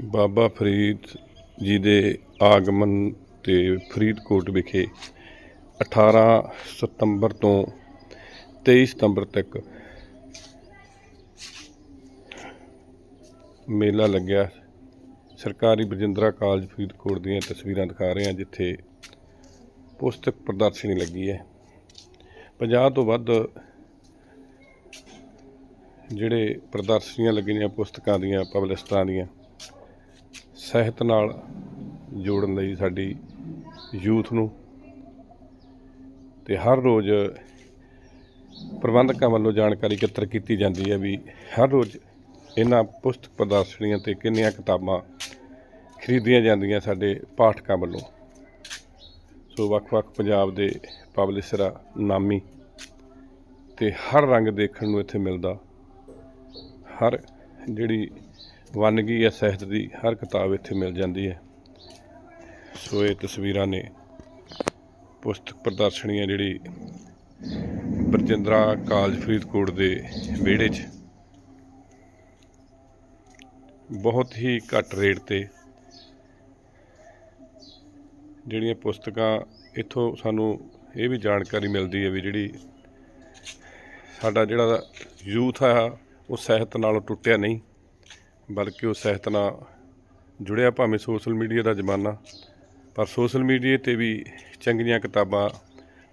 ਬਾਬਾ ਫਰੀਦ ਜੀ ਦੇ ਆਗਮਨ ਤੇ ਫਰੀਦਕੋਟ ਵਿਖੇ 18 ਸਤੰਬਰ ਤੋਂ 23 ਸਤੰਬਰ ਤੱਕ ਮੇਲਾ ਲੱਗਿਆ। ਸਰਕਾਰੀ ਬਰਜਿੰਦਰਾ ਕਾਲਜ ਫਰੀਦਕੋਟ ਦੀਆਂ ਤਸਵੀਰਾਂ ਦਿਖਾ ਰਹੇ ਹਾਂ, ਜਿੱਥੇ ਪੁਸਤਕ ਪ੍ਰਦਰਸ਼ਨੀ ਲੱਗੀ ਹੈ। 50 ਤੋਂ ਵੱਧ ਜਿਹੜੇ ਪ੍ਰਦਰਸ਼ਨੀਆਂ ਲੱਗੀਆਂ ਪੁਸਤਕਾਂ ਦੀਆਂ ਪਬਲਿਸਟਾਂ ਦੀਆਂ ਸਾਹਿਤ ਨਾਲ ਜੋੜਨ ਲਈ ਸਾਡੀ ਯੂਥ ਨੂੰ ਤੇ ਹਰ ਰੋਜ਼ ਪ੍ਰਬੰਧਕਾਂ ਵੱਲੋਂ ਜਾਣਕਾਰੀ ਇਕੱਤਰ ਕੀਤੀ ਜਾਂਦੀ ਹੈ ਵੀ ਹਰ ਰੋਜ਼ ਇਹਨਾਂ ਪੁਸਤਕ ਪ੍ਰਦਰਸ਼ਨੀਆਂ ਤੇ ਕਿੰਨੀਆਂ ਕਿਤਾਬਾਂ ਖਰੀਦੀਆਂ ਜਾਂਦੀਆਂ ਸਾਡੇ ਪਾਠਕਾਂ ਵੱਲੋਂ। ਸੋ ਵੱਖ-ਵੱਖ ਪੰਜਾਬ ਦੇ ਪਬਲਿਸ਼ਰ ਆ, ਨਾਮੀ ਤੇ ਹਰ ਰੰਗ ਦੇਖਣ ਨੂੰ ਇੱਥੇ ਮਿਲਦਾ। ਹਰ ਜਿਹੜੀ ਵੰਨਗੀ ਹੈ ਸਾਹਿਤ ਦੀ ਹਰ ਕਿਤਾਬ ਇੱਥੇ ਮਿਲ ਜਾਂਦੀ ਹੈ। ਸੋ ਇਹ ਤਸਵੀਰਾਂ ਨੇ ਪੁਸਤਕ ਪ੍ਰਦਰਸ਼ਨੀ ਹੈ ਜਿਹੜੀ ਬਰਜਿੰਦਰਾ ਕਾਲਜ ਫਰੀਦਕੋਟ ਦੇ ਵਿਹੜੇ 'ਚ ਬਹੁਤ ਹੀ ਘੱਟ ਰੇਟ ਤੇ ਜਿਹੜੀਆਂ ਪੁਸਤਕਾਂ ਇੱਥੋਂ ਸਾਨੂੰ ਇਹ ਵੀ ਜਾਣਕਾਰੀ ਮਿਲਦੀ ਹੈ ਵੀ ਜਿਹੜੀ ਸਾਡਾ ਜਿਹੜਾ ਯੂਥ ਆ, ਉਹ ਸਾਹਿਤ ਨਾਲੋਂ ਟੁੱਟਿਆ ਨਹੀਂ। ਬਲਕਿ ਉਹ ਸਾਹਿਤ ਨਾਲ ਜੁੜਿਆ ਭਾਵੇਂ ਸੋਸ਼ਲ ਮੀਡੀਆ ਦਾ ਜ਼ਮਾਨਾ, ਪਰ ਸੋਸ਼ਲ ਮੀਡੀਆ ਤੇ ਵੀ ਚੰਗੀਆਂ ਕਿਤਾਬਾਂ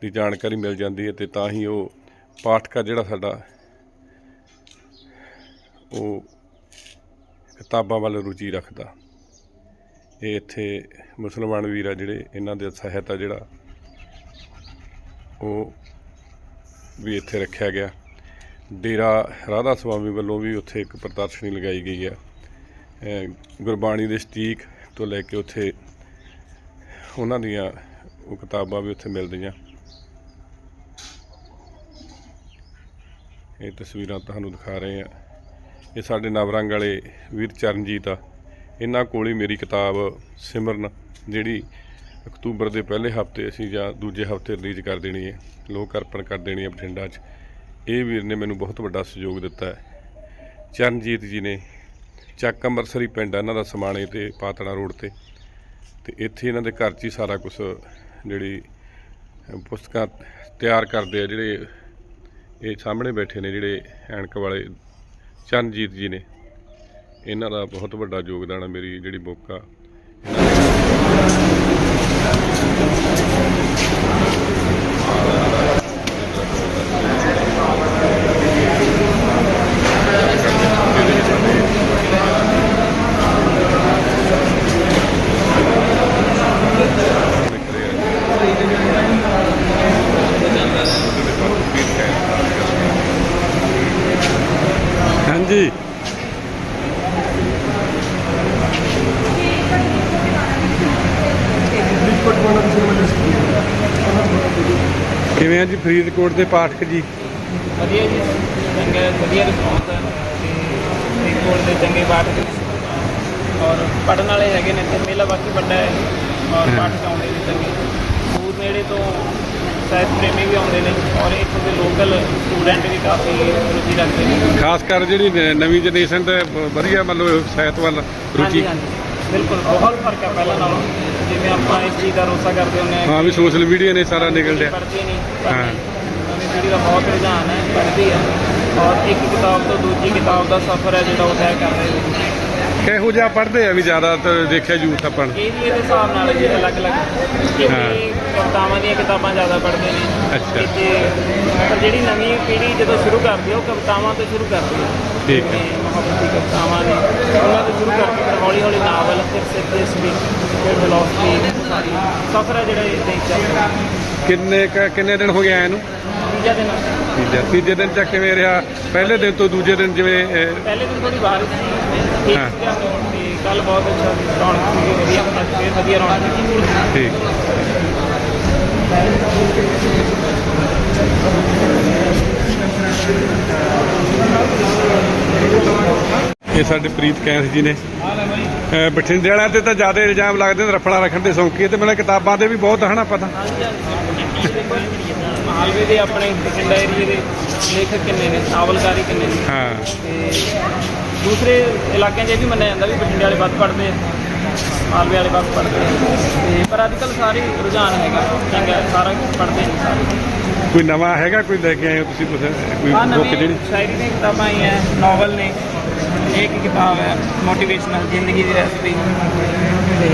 ਦੀ ਜਾਣਕਾਰੀ ਮਿਲ ਜਾਂਦੀ ਹੈ ਤੇ ਤਾਂ ਹੀ ਉਹ ਪਾਠਕ ਆ ਜਿਹੜਾ ਸਾਡਾ, ਉਹ ਕਿਤਾਬਾਂ ਵੱਲ ਰੁਚੀ ਰੱਖਦਾ। ਇਹ ਇੱਥੇ ਮੁਸਲਮਾਨ ਵੀਰ ਆ ਜਿਹੜੇ ਇਹਨਾਂ ਦੇ ਸਾਹਿਤ ਆ ਜਿਹੜਾ, ਉਹ ਵੀ ਇੱਥੇ ਰੱਖਿਆ ਗਿਆ। ਡੇਰਾ ਰਾਧਾ ਸੁਆਮੀ ਵੱਲੋਂ ਵੀ ਉੱਥੇ ਇੱਕ ਪ੍ਰਦਰਸ਼ਨੀ ਲਗਾਈ ਗਈ ਹੈ। ਗੁਰਬਾਣੀ ਦੇ ਸਟੀਕ ਤੋਂ ਲੈ ਕੇ ਉੱਥੇ ਉਹਨਾਂ ਦੀਆਂ ਉਹ ਕਿਤਾਬਾਂ ਵੀ ਉੱਥੇ ਮਿਲਦੀਆਂ। ਇਹ ਤਸਵੀਰਾਂ ਤੁਹਾਨੂੰ ਦਿਖਾ ਰਹੇ ਆ ਇਹ ਸਾਡੇ ਨਵਰੰਗ ਵਾਲੇ ਵੀਰ ਚਰਨਜੀਤ ਆ। ਇਹਨਾਂ ਕੋਲ ਹੀ ਮੇਰੀ ਕਿਤਾਬ ਸਿਮਰਨ, ਜਿਹੜੀ ਅਕਤੂਬਰ ਦੇ ਪਹਿਲੇ ਹਫ਼ਤੇ ਅਸੀਂ ਜਾਂ ਦੂਜੇ ਹਫ਼ਤੇ ਰਿਲੀਜ਼ ਕਰ ਦੇਣੀ ਹੈ। ਲੋਕ ਅਰਪਣ ਕਰ ਦੇਣੀ ਹੈ ਬਠਿੰਡਾ 'ਚ। ਇਹ ਵੀਰ ਨੇ ਮੈਨੂੰ ਬਹੁਤ ਵੱਡਾ ਸਹਿਯੋਗ ਦਿੱਤਾ ਹੈ। ਚਰਨਜੀਤ ਜੀ ਨੇ ਚੱਕ ਅੰਮ੍ਰਿਤਸਰੀ ਪਿੰਡ ਆ, ਇਹਨਾਂ ਦਾ ਸਮਾਣੇ ਤੇ, ਪਾਤੜਾ ਰੋਡ ਤੇ। ਤੇ ਇੱਥੇ ਇਹਨਾਂ ਦੇ ਘਰ 'ਚ ਹੀ ਸਾਰਾ ਕੁਝ ਜਿਹੜੀ ਪੁਸਤਕਾਂ ਤਿਆਰ ਕਰਦੇ ਆ, ਜਿਹੜੇ ਇਹ ਸਾਹਮਣੇ ਬੈਠੇ ਨੇ, ਜਿਹੜੇ ਐਨਕ ਵਾਲੇ ਚਰਨਜੀਤ ਜੀ ਨੇ। ਇਹਨਾਂ ਦਾ ਬਹੁਤ ਵੱਡਾ ਯੋਗਦਾਨ ਹੈ ਮੇਰੀ ਜਿਹੜੀ ਬੁੱਕ ਆ ਹਾਂਜੀ ਕਿਵੇਂ ਆ ਜੀ ਫਰੀਦਕੋਟ ਦੇ ਪਾਠਕ ਜੀ। ਵਧੀਆ ਜੀ। ਚੰਗਾ ਵਧੀਆ ਰਿਸਪੌਂਸ ਹੈ ਤੇ ਫਰੀਦਕੋਟ ਦੇ ਚੰਗੇ ਪਾਠਕ ਨੇ। ਔਰ ਪੜ੍ਹਨ ਵਾਲੇ ਹੈਗੇ ਨੇ ਤੇ ਮੇਲਾ ਬਾਕੀ ਵੱਡਾ ਹੈ। ਔਰ। ਪਾਠਕ ਆਉਂਦੇ ਨੇ ਚੰਗੇ। ਦੂਰ ਨੇੜੇ ਤੋਂ ਸਾਹਿਤ ਪ੍ਰੇਮੀ ਵੀ ਆਉਂਦੇ ਨੇ। ਔਰ ਇੱਥੋਂ ਦੇ ਲੋਕਲ ਸਟੂਡੈਂਟ ਵੀ ਕਾਫੀ ਰੁਚੀ ਰੱਖਦੇ ਨੇ। ਖਾਸ ਕਰ ਜਿਹੜੀ ਨਵੀਂ ਜਨਰੇਸ਼ਨ ਤੇ ਵਧੀਆ ਮਤਲਬ ਸਾਹਿਤ ਵੱਲ ਰੁਚੀ। ਬਿਲਕੁਲ। ਬਹੁਤ ਫ਼ਰਕ ਹੈ ਪਹਿਲਾਂ ਨਾਲੋਂ। ਜਿਵੇਂ ਆਪਾਂ ਇਸ ਚੀਜ਼ ਦਾ ਰੋਸਾ ਕਰਦੇ ਹੁੰਦੇ ਹਾਂ ਵੀ ਸੋਸ਼ਲ ਮੀਡੀਆ ਨੇ ਸਾਰਾ ਨਿਕਲ ਡਿਆ ਪੜ੍ਹਦੀ ਨਹੀਂ ਹਾਂ। ਪੀੜ੍ਹੀ ਦਾ ਬਹੁਤ ਰੁਝਾਨ ਹੈ ਪੜ੍ਹਦੀ ਹੈ ਔਰ ਇੱਕ ਕਿਤਾਬ ਤੋਂ ਦੂਜੀ ਕਿਤਾਬ ਦਾ ਸਫ਼ਰ ਹੈ ਜਿਹੜਾ ਉਹ ਤੈਅ ਕਰ ਰਹੇ ਨੇ ਕਿਹੋ ਜਿਹਾ ਪੜ੍ਹਦੇ ਆ ਵੀ ਜ਼ਿਆਦਾਤਰ ਦੇਖਿਆ ਯੂਥ ਆਪਾਂ ਨੂੰ? ਇਹ ਵੀ ਇਹਦੇ ਹਿਸਾਬ ਨਾਲ ਜੀ ਅਲੱਗ-ਅਲੱਗ। ਕਵਿਤਾਵਾਂ ਦੀਆਂ ਕਿਤਾਬਾਂ ਜ਼ਿਆਦਾ ਪੜ੍ਹਦੇ ਨੇ ਅੱਛਾ। ਤੇ ਜਿਹੜੀ ਨਵੀਂ ਪੀੜ੍ਹੀ ਜਦੋਂ ਸ਼ੁਰੂ ਕਰਦੀ ਹੈ ਉਹ ਕਵਿਤਾਵਾਂ ਤੋਂ ਸ਼ੁਰੂ ਕਰਦੀ ਹੈ ਠੀਕ ਹੈ। ਜਿਵੇਂ ਉਹਨਾਂ ਤੋਂ ਸ਼ੁਰੂ ਕਰਕੇ ਫਿਰ ਹੌਲੀ-ਹੌਲੀ ਨਾਵਲ ਫਿਰ ਸਿੱਧੇ ਫਿਰ ਫਿਲਾਸਫੀ ਸਾਰੀ ਸਫ਼ਰ ਹੈ ਜਿਹੜਾ ਇਹ ਦੇਖ ਚੱਲਦਾ ਕਿੰਨੇ ਕੁ- ਕਿੰਨੇ ਦਿਨ ਹੋ ਗਏ ਆਏ ਨੂੰ ਤੀਜਾ ਦਿਨ ਤੀਜਾ ਤੀਜੇ ਦਿਨ ਤੱਕ ਕਿਵੇਂ ਰਿਹਾ ਪਹਿਲੇ ਦਿਨ ਤੋਂ ਦੂਜੇ ਦਿਨ ਜਿਵੇਂ ਅਹ, ਪਹਿਲੇ ਦਿਨ ਥੋੜੀ ਬਾਰਿਸ਼ ਸੀ ਠੀਕ ਹਾਂ। ਤੇ ਕੱਲ ਬਹੁਤ ਅੱਛਾ ਰੌਣਕ ਸੀ ਵਧੀਆ ਅੱਜ ਫਿਰ ਵਧੀਆ ਰੌਣਕ ਸੀ ਠੀਕ ਇਹ ਸਾਡੇ ਪ੍ਰੀਤ ਕੈਂਸ ਜੀ ਨੇ। ਬਠਿੰਡੇ ਵਾਲਿਆਂ ਤੇ ਤਾਂ ਜ਼ਿਆਦਾ ਇਲਜ਼ਾਮ ਲੱਗਦੇ ਨੇ ਰਫੜਾ ਰੱਖਣ ਦੇ ਸੌਂਕੀ। ਤੇ ਮੈਨੂੰ ਕਿਤਾਬਾਂ ਦੇ ਵੀ ਬਹੁਤ ਹਨਾ ਪਤਾ। ਮਾਲਵੇ ਦੇ ਆਪਣੇ ਬਠਿੰਡਾ ਏਰੀਏ ਦੇ ਲੇਖਕ ਕਿੰਨੇ ਨੇ ਨਾਵਲਕਾਰੀ ਕਿੰਨੇ ਨੇ? ਹਾਂ। ਤੇ ਦੂਸਰੇ ਇਲਾਕਿਆਂ 'ਚ ਇਹ ਵੀ ਮੰਨਿਆ ਜਾਂਦਾ ਵੀ ਬਠਿੰਡੇ ਵਾਲੇ ਵੱਧ ਪੜ੍ਹਦੇ ਆ। ਮਾਲਵੇ ਵਾਲੇ ਤੇ ਪਰ ਅੱਜ ਕੱਲ੍ਹ ਸਾਰੇ ਰੁਝਾਨ ਹੈਗਾ। ਚੰਗਾ ਸਾਰਾ ਪੜ੍ਹਦੇ ਨੇ ਸਾਰੇ। ਕੋਈ ਨਵਾਂ ਹੈਗਾ ਕੋਈ ਲੈ ਕੇ ਆਏ ਹੋ ਤੁਸੀਂ ਕੁਛ? ਕੋਈ ਹਾਂ ਬੁੱਕ ਨਵੀਂ ਜਿਹੜੀ? ਸ਼ਾਇਰੀ ਦੀਆਂ ਕਿਤਾਬਾਂ ਆਈਆਂ ਨਾਵਲ ਨੇ। ਇਹ ਇੱਕ ਕਿਤਾਬ ਹੈ? ਮੋਟੀਵੇਸ਼ਨਲ ਜ਼ਿੰਦਗੀ ਦੀ ਰੈਸਪੀ ਤੇ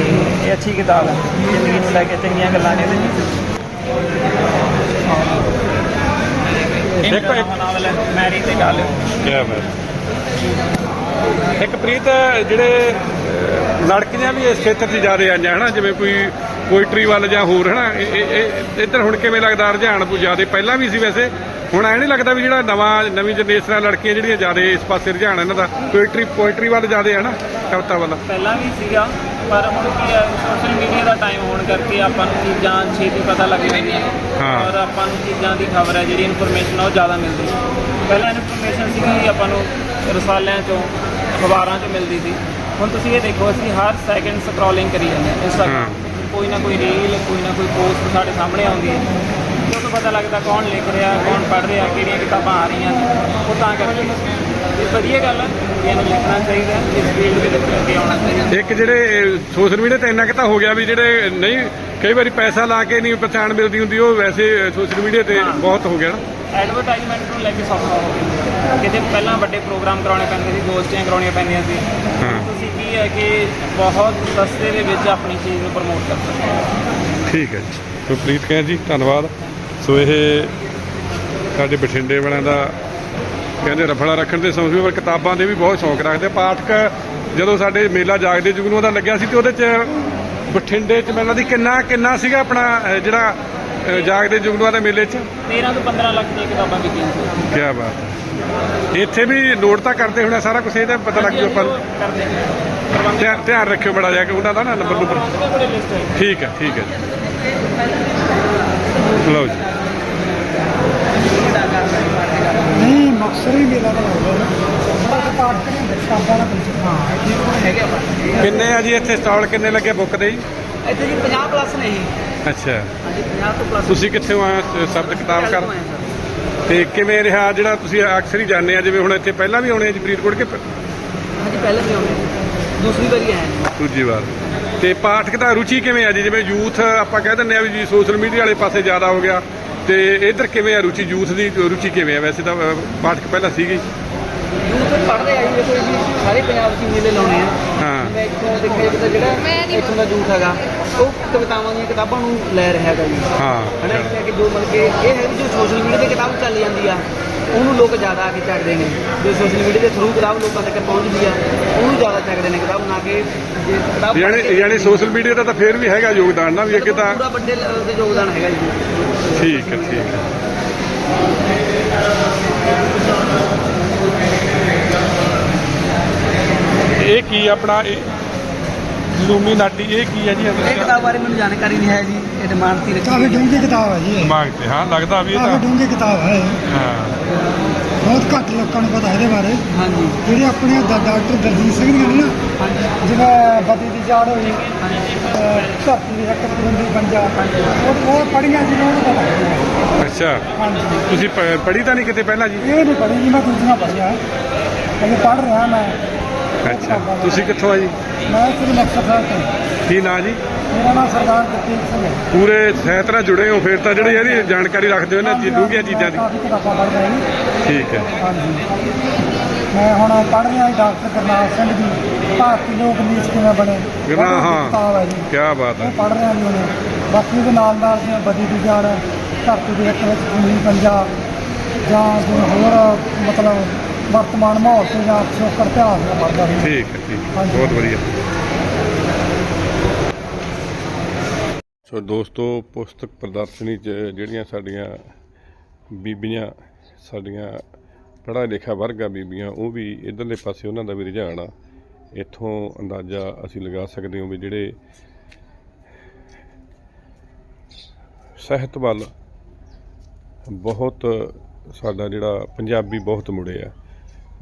ਇਹ ਅੱਛੀ ਕਿਤਾਬ ਹੈ। ਜ਼ਿੰਦਗੀ ਨੂੰ ਲੈ ਕੇ ਚੰਗੀਆਂ ਗੱਲਾਂ ਨੇ ਇਹਦੇ ਵਿੱਚ। ਇੱਕ- ਇੱਕ ਨਾਵਲ ਹੈ ਮੈਰੀ ਤੇ ਗੱਲ। ਕਿਆ ਬਾਤ ਇੱਕ ਪ੍ਰੀਤ ਜਿਹੜੇ ਲੜਕੀਆਂ ਵੀ ਇਸ ਖੇਤਰ 'ਚ ਜ਼ਿਆਦਾ ਆਈਆਂ ਹਨਾ? ਜਿਵੇਂ ਕੋਈ ਪੋਇਟਰੀ ਵੱਲ ਜਾਂ ਹੋਰ ਹਨਾ? ਇਹ- ਇੱਧਰ ਹੁਣ ਕਿਵੇਂ ਲੱਗਦਾ ਰੁਝਾਨ ਕੋਈ ਜ਼ਿਆਦਾ? ਪਹਿਲਾਂ ਵੀ ਸੀ ਵੈਸੇ। ਹੁਣ ਐ ਨਹੀਂ ਲੱਗਦਾ ਵੀ ਜਿਹੜਾ ਨਵਾਂ ਨਵੀਂ ਜਨਰੇਸ਼ਨ ਆ ਲੜਕੀਆਂ ਜਿਹੜੀਆਂ ਜ਼ਿਆਦਾ ਇਸ ਪਾਸੇ ਰੁਝਾਨ ਇਹਨਾਂ ਦਾ ਪੋਇਟਰੀ ਪੋਇਟਰੀ ਵੱਲ ਜ਼ਿਆਦਾ ਹੈ ਨਾ ਕਵਿਤਾ ਵੱਲ। ਪਹਿਲਾਂ ਵੀ ਸੀਗਾ ਪਰ ਹੁਣ ਕੀ ਹੈ ਸੋਸ਼ਲ ਮੀਡੀਆ ਦਾ ਟਾਈਮ ਹੋਣ ਕਰਕੇ ਆਪਾਂ ਨੂੰ ਚੀਜ਼ਾਂ ਛੇਤੀ ਪਤਾ ਲੱਗ ਜਾਂਦੀਆਂ ਹਾਂ। ਔਰ ਆਪਾਂ ਨੂੰ ਚੀਜ਼ਾਂ ਦੀ ਖਬਰ ਹੈ ਜਿਹੜੀ ਇਨਫੋਰਮੇਸ਼ਨ ਉਹ ਜ਼ਿਆਦਾ ਮਿਲਦੀ ਹੈ ਪਹਿਲਾਂ ਇਨਫੋਰਮੇਸ਼ਨ ਸੀਗੀ ਆਪਾਂ ਨੂੰ ਰਸਾਲਿਆਂ ਚੋਂ ਅਖਬਾਰਾਂ ਚੋਂ ਮਿਲਦੀ ਸੀ। ਹੁਣ ਤੁਸੀਂ ਇਹ ਦੇਖੋ ਅਸੀਂ ਹਰ ਸੈਕਿੰਡ ਸਕਰੋਲਿੰਗ ਕਰੀ ਜਾਂਦੇ ਹਾਂ ਇੰਸਟਾਗ੍ਰਾਮ ਕੋਈ ਨਾ ਕੋਈ ਰੀਲ ਕੋਈ ਨਾ ਕੋਈ ਪੋਸਟ ਸਾਡੇ ਸਾਹਮਣੇ ਆਉਂਦੀ ਹੈ। ਉਹ ਤੋਂ ਪਤਾ ਲੱਗਦਾ ਕੌਣ ਲਿਖ ਰਿਹਾ ਕੌਣ ਪੜ੍ਹ ਰਿਹਾ ਕਿਹੜੀਆਂ ਕਿਤਾਬਾਂ ਆ ਰਹੀਆਂ। ਉਹ ਤਾਂ ਕਰਕੇ। ਇਹ ਵਧੀਆ ਗੱਲ ਹੈ ਇਹਨੂੰ ਲਿਖਣਾ ਚਾਹੀਦਾ ਇਸ ਫੀਲਡ ਦੇ ਵਿੱਚ ਅੱਗੇ ਆਉਣਾ ਚਾਹੀਦਾ। ਇੱਕ ਜਿਹੜੇ ਸੋਸ਼ਲ ਮੀਡੀਆ ਤੇ ਇੰਨਾ ਕੁ ਤਾਂ ਹੋ ਗਿਆ ਵੀ ਜਿਹੜੇ ਨਹੀਂ ਕਈ ਵਾਰੀ ਪੈਸਾ ਲਾ ਕੇ ਨਹੀਂ ਪਛਾਣ ਮਿਲਦੀ ਹੁੰਦੀ ਉਹ ਵੈਸੇ ਸੋਸ਼ਲ ਮੀਡੀਆ ਤੇ। ਬਹੁਤ ਹੋ ਗਿਆ ਨਾ। ਐਡਵਰਟਾਈਜ਼ਮੈਂਟ ਨੂੰ ਲੈ ਕੇ ਸੌਖਾ ਹੋ ਗਿਆ। ਕਿਤੇ ਪਹਿਲਾਂ ਵੱਡੇ ਪ੍ਰੋਗਰਾਮ ਕਰਾਉਣੇ ਪੈਂਦੇ ਸੀ ਗੋਸ਼ਟੀਆਂ ਕਰਾਉਣੀਆਂ ਪੈਂਦੀਆਂ ਸੀ ਤੁਸੀਂ ਕੀ ਹੈ ਕਿ ਬਹੁਤ ਸਸਤੇ ਦੇ ਵਿੱਚ ਆਪਣੀ ਚੀਜ਼ ਨੂੰ ਪ੍ਰਮੋਟ ਕਰ ਸਕਦੇ ਹੋ। ਠੀਕ ਹੈ ਜੀ। ਸੋ ਪ੍ਰੀਤ ਕੈਂ ਜੀ ਧੰਨਵਾਦ। ਸੋ ਇਹ ਸਾਡੇ ਬਠਿੰਡੇ ਵਾਲਿਆਂ ਦਾ ਕਹਿੰਦੇ ਰਫੜਾ ਰੱਖਣ ਦੇ ਸ਼ੌਂਕ ਸੀ ਪਰ ਕਿਤਾਬਾਂ ਦੇ ਵੀ ਬਹੁਤ ਸ਼ੌਂਕ ਰੱਖਦੇ ਪਾਠਕ ਜਦੋਂ ਸਾਡੇ ਮੇਲਾ ਜਾਗਦੇ ਜੁਗਨੂੰ ਦਾ ਲੱਗਿਆ ਸੀ ਤੇ ਉਹਦੇ ਚ ਬਠਿੰਡੇ ਚ ਮੈਨੂੰ ਦੀ ਕਿੰਨਾ ਕਿੰਨਾ ਸੀਗਾ ਆਪਣਾ ਜਿਹੜਾ ਜਾਗਦੇ ਜੁਗਨੂਆਂ ਦੇ ਮੇਲੇ ਚ? 13 ਤੋਂ 15 ਲੱਖ ਦੀਆਂ ਕਿਤਾਬਾਂ ਵਿਕੀਆਂ ਸੀ। ਕੀ ਬਾਤ ਹੈ। ਇੱਥੇ ਵੀ ਨੋਟ ਤਾਂ ਕਰਦੇ ਹੋਣਾ ਸਾਰਾ ਕੁਝ ਇਹਦਾ ਪਤਾ ਲੱਗ ਜੂ ਆਪਾਂ ਨੂੰ। ਕਰਦੇ ਨੇ। ਪ੍ਰਬੰਧ ਧਿਆਨ ਧਿਆਨ ਰੱਖਿਓ ਬੜਾ ਜਾ ਕੇ ਉਹਨਾਂ ਦਾ ਨਾ ਨੰਬਰ ਨੰਬਰ ਲਿਸਟ ਹੈ। ਠੀਕ ਹੈ ਠੀਕ ਹੈ ਜੀ। ਲਓ ਜੀ। ਨਹੀਂ ਮਕਸਦ ਹੀ ਮੇਲਾ ਦਾ ਹੋਇਆ ਨਾ। ਬਸ ਪਾਠ ਕਰੀ ਕਿਤਾਬਾਂ ਦਾ ਹੈਗੇ ਆਪਾਂ ਕਿੰਨੇ ਆ ਜੀ ਇੱਥੇ ਸਟਾਲ ਕਿੰਨੇ ਲੱਗੇ ਬੁੱਕ ਦੇ ਜੀ? ਇੱਥੇ ਜੀ 50 ਪਲੱਸ ਨੇ ਜੀ ਅੱਛਾ। ਹਾਂਜੀ 50 ਤੋਂ ਪਲੱਸ ਤੁਸੀਂ ਕਿੱਥੇ ਆਏ ਸ਼ਬਦ ਕਿਤਾਬ ਕਰ ਤੇ ਕਿਵੇਂ ਰਿਹਾ ਜਿਹੜਾ ਤੁਸੀਂ ਅਕਸਰ ਹੀ ਜਾਂਦੇ ਆ ਜਿਵੇਂ ਹੁਣ ਇੱਥੇ ਪਹਿਲਾਂ ਵੀ ਆਉਣੇ ਆ ਜੀ ਫਰੀਦਕੋਟ ਕੇ ਹਾਂਜੀ ਪਹਿਲਾਂ ਵੀ ਆਉਂਦੇ ਦੂਸਰੀ ਵਾਰੀ ਆਏ ਦੂਜੀ ਵਾਰ। ਤੇ ਪਾਠਕ ਦਾ ਰੁਚੀ ਕਿਵੇਂ ਆ ਜੀ? ਜਿਵੇਂ ਯੂਥ ਆਪਾਂ ਕਹਿ ਦਿੰਦੇ ਆ ਵੀ ਜੀ ਸੋਸ਼ਲ ਮੀਡੀਆ ਵਾਲੇ ਪਾਸੇ ਜ਼ਿਆਦਾ ਹੋ ਗਿਆ। ਤੇ ਇੱਧਰ ਕਿਵੇਂ ਆ ਰੁਚੀ? ਯੂਥ ਦੀ ਰੁਚੀ ਕਿਵੇਂ ਆ? ਵੈਸੇ ਤਾਂ ਪਾਠਕ ਪਹਿਲਾਂ ਸੀਗੀ। ਯੂਥ ਪੜ੍ਹਦੇ ਆ ਜੀ ਦੇਖੋ ਜੀ ਸਾਰੇ ਪੰਜਾਬ 'ਚ ਮੇਲੇ ਲਾਉਣੇ ਆ। ਹਾਂ। ਮੈਂ ਇੱਥੋਂ ਦੇਖਿਆ ਕਿ ਜਿਹੜਾ ਇੱਥੋਂ ਦਾ ਯੂਥ ਹੈਗਾ ਉਹ ਕਵਿਤਾਵਾਂ ਦੀਆਂ ਕਿਤਾਬਾਂ ਨੂੰ ਲੈ ਰਿਹਾ ਹੈਗਾ ਜੀ। ਹਾਂ। ਹਨਾ ਇੱਥੇ ਕਿ ਜੋ ਮਤਲਬ ਕਿ ਇਹ ਹੈ ਵੀ ਜੋ ਸੋਸ਼ਲ ਮੀਡੀਆ ਤੇ ਕਿਤਾਬ ਚੱਲ ਜਾਂਦੀ ਆ ਉਹਨੂੰ ਲੋਕ ਜ਼ਿਆਦਾ ਆ ਕੇ ਚੱਕਦੇ ਨੇ। ਜੋ ਸੋਸ਼ਲ ਮੀਡੀਆ ਦੇ ਥਰੂ ਕਿਤਾਬ ਲੋਕਾਂ ਤੱਕ ਪਹੁੰਚਦੀ ਆ ਉਹਨੂੰ ਜ਼ਿਆਦਾ ਚੱਕਦੇ ਨੇ ਕਿਤਾਬ ਨਾ ਕਿ। ਜੇ ਕਿਤਾਬ ਪੜ੍ਹ ਯਾਨੀ ਕੇ- ਯਾਨੀ ਸੋਸ਼ਲ ਮੀਡੀਆ ਦਾ ਤਾਂ ਫੇਰ ਵੀ ਹੈਗਾ ਯੋਗਦਾਨ ਨਾ ਵੀ ਅੱਗੇ ਤਾਂ ਪੂਰਾ ਵੱਡੇ ਲੈਵਲ ਤੇ ਯੋਗਦਾਨ ਹੈਗਾ ਜੀ। ਠੀਕ ਹੈ ਠੀਕ ਹੈ। ਇਹ ਕੀ ਆਪਣਾ ਲੂਮੀ ਨਾਟੀ ਇਹ ਕੀ ਹੈ ਜੀ ਇਹ ਕਿਤਾਬ ਬਾਰੇ ਮੈਨੂੰ ਜਾਣਕਾਰੀ ਨਹੀਂ ਹੈ ਜੀ ਇਹ ਡਿਮਾਂਡ ਤੇ ਰੱਖੀ ਕਾਫੀ। ਡੂੰਘੀ ਕਿਤਾਬ ਹੈ ਜੀ ਦਿਮਾਗ ਤੇ ਹਾਂ ਲੱਗਦਾ ਵੀ ਇਹ ਕਾਫੀ ਤਾਂ ਡੂੰਘੀ ਕਿਤਾਬ ਹੈ ਇਹ। ਹਾਂ। ਬਹੁਤ ਘੱਟ ਲੋਕਾਂ ਨੂੰ ਪਤਾ ਇਹਦੇ ਬਾਰੇ। ਹਾਂਜੀ। ਜਿਹੜੇ ਆਪਣੇ ਡਾ- ਡਾਕਟਰ ਦਲਜੀਤ ਸਿੰਘ ਦੀਆਂ ਨੇ ਨਾ ਜਿਵੇਂ ਬਦੀ ਦੀ ਜਾੜ ਹੋਈ ਅਹ ਧਰਤੀ ਦੀ ਹੱਕ ਪਰੰਦੀ ਪੰਜਾ ਉਹ ਉਹ ਪੜੀਆਂ ਜਿਹਨਾਂ ਨੂੰ ਪਤਾ ਹੈ। ਅੱਛਾ। ਹਾਂਜੀ। ਤੁਸੀਂ ਪ- ਪੜ੍ਹੀ ਤਾਂ ਨਹੀਂ ਕਿਤੇ ਪਹਿਲਾਂ ਜੀ? ਇਹ ਨਹੀਂ ਪੜੀ ਜੀ ਮੈਂ ਦੂਜੀਆਂ ਪੜੀਆਂ ਅਜੇ ਪੜ ਰਿਹਾ ਮੈਂ। ਅੱਛਾ। ਤੁਸੀਂ ਕਿੱਥੋਂ ਆ ਜੀ? ਮੈਂ ਸ੍ਰੀ ਮੁਕਤਸਰ ਸਾਹਿਬ ਤੋਂ। ਕੀ ਨਾਂ ਜੀ? ਮੇਰਾ ਨਾਮ ਸਰਦਾਰ ਜਗਦੀਪ ਸਿੰਘ ਹੈ। ਪੂਰੇ ਸਹਿਤ ਨਾਲ ਜੁੜੇ ਹੋ ਫਿਰ ਤਾਂ ਜਿਹੜੀ ਇਹਦੀ ਜਾਣਕਾਰੀ ਰੱਖਦੇ ਹੋ ਇਹਨਾਂ ਚੀ- ਡੂੰਘੀਆਂ ਚੀਜ਼ਾਂ ਦੀ। ਕਾਫੀ ਕਿਤਾਬਾਂ ਜੀ। ਠੀਕ ਹੈ। ਹਾਂਜੀ। ਮੈਂ ਹੁਣ ਪੜ੍ਹ ਰਿਹਾ ਡਾਕਟਰ ਗੁਰਨਾਮ ਸਿੰਘ ਦੀ ਭਾਰਤੀ ਲੋਕ ਨੀਚ ਕਿਵੇਂ ਬਣੇ? ਗੁਰਨਾਮ, ਹਾਂ। ਕਿਤਾਬ ਹੈ ਜੀ। ਕੀ ਬਾਤ ਉਹ ਹੈ ਪੜ੍ਹ ਰਿਹਾ ਜੀ ਉਹਨੇ। ਬਾਕੀ ਉਹਦੇ ਨਾਲ ਨਾਲ ਜਿਵੇਂ ਬਦੀ ਦੀ ਜਾਣ ਧਰਤੀ ਦੇ ਇੱਕ ਵਿੱਚ ਭੂਮੀ ਪੰਜਾ ਜਾਂ ਜਿਵੇਂ ਹੋਰ ਮਤਲਬ ਵਰਤਮਾਨ ਮਾਹੌਲ ਤੇ ਜਾਂ ਪਿਛੋਕੜ ਇਤਿਹਾਸ ਦਾ ਪੜ੍ਹਦਾ ਸੀ ਠੀਕ ਹੈ ਠੀਕ ਹੈ। ਹਾਂਜੀ। ਬਹੁਤ ਵਧੀਆ। ਸੋ ਦੋਸਤੋ ਪੁਸਤਕ ਪ੍ਰਦਰਸ਼ਨੀ 'ਚ ਜਿਹੜੀਆਂ ਸਾਡੀਆਂ ਬੀਬੀਆਂ ਸਾਡੀਆਂ ਪੜ੍ਹਾ ਲਿਖਿਆ ਵਰਗ ਆ ਬੀਬੀਆਂ ਉਹ ਵੀ ਇਧਰਲੇ ਪਾਸੇ ਉਹਨਾਂ ਦਾ ਵੀ ਰੁਝਾਨ ਆ। ਇੱਥੋਂ ਅੰਦਾਜ਼ਾ ਅਸੀਂ ਲਗਾ ਸਕਦੇ ਹਾਂ ਵੀ ਜਿਹੜੇ ਸਾਹਿਤ ਵੱਲ ਬਹੁਤ ਸਾਡਾ ਜਿਹੜਾ ਪੰਜਾਬੀ ਬਹੁਤ ਮੁੜੇ ਆ।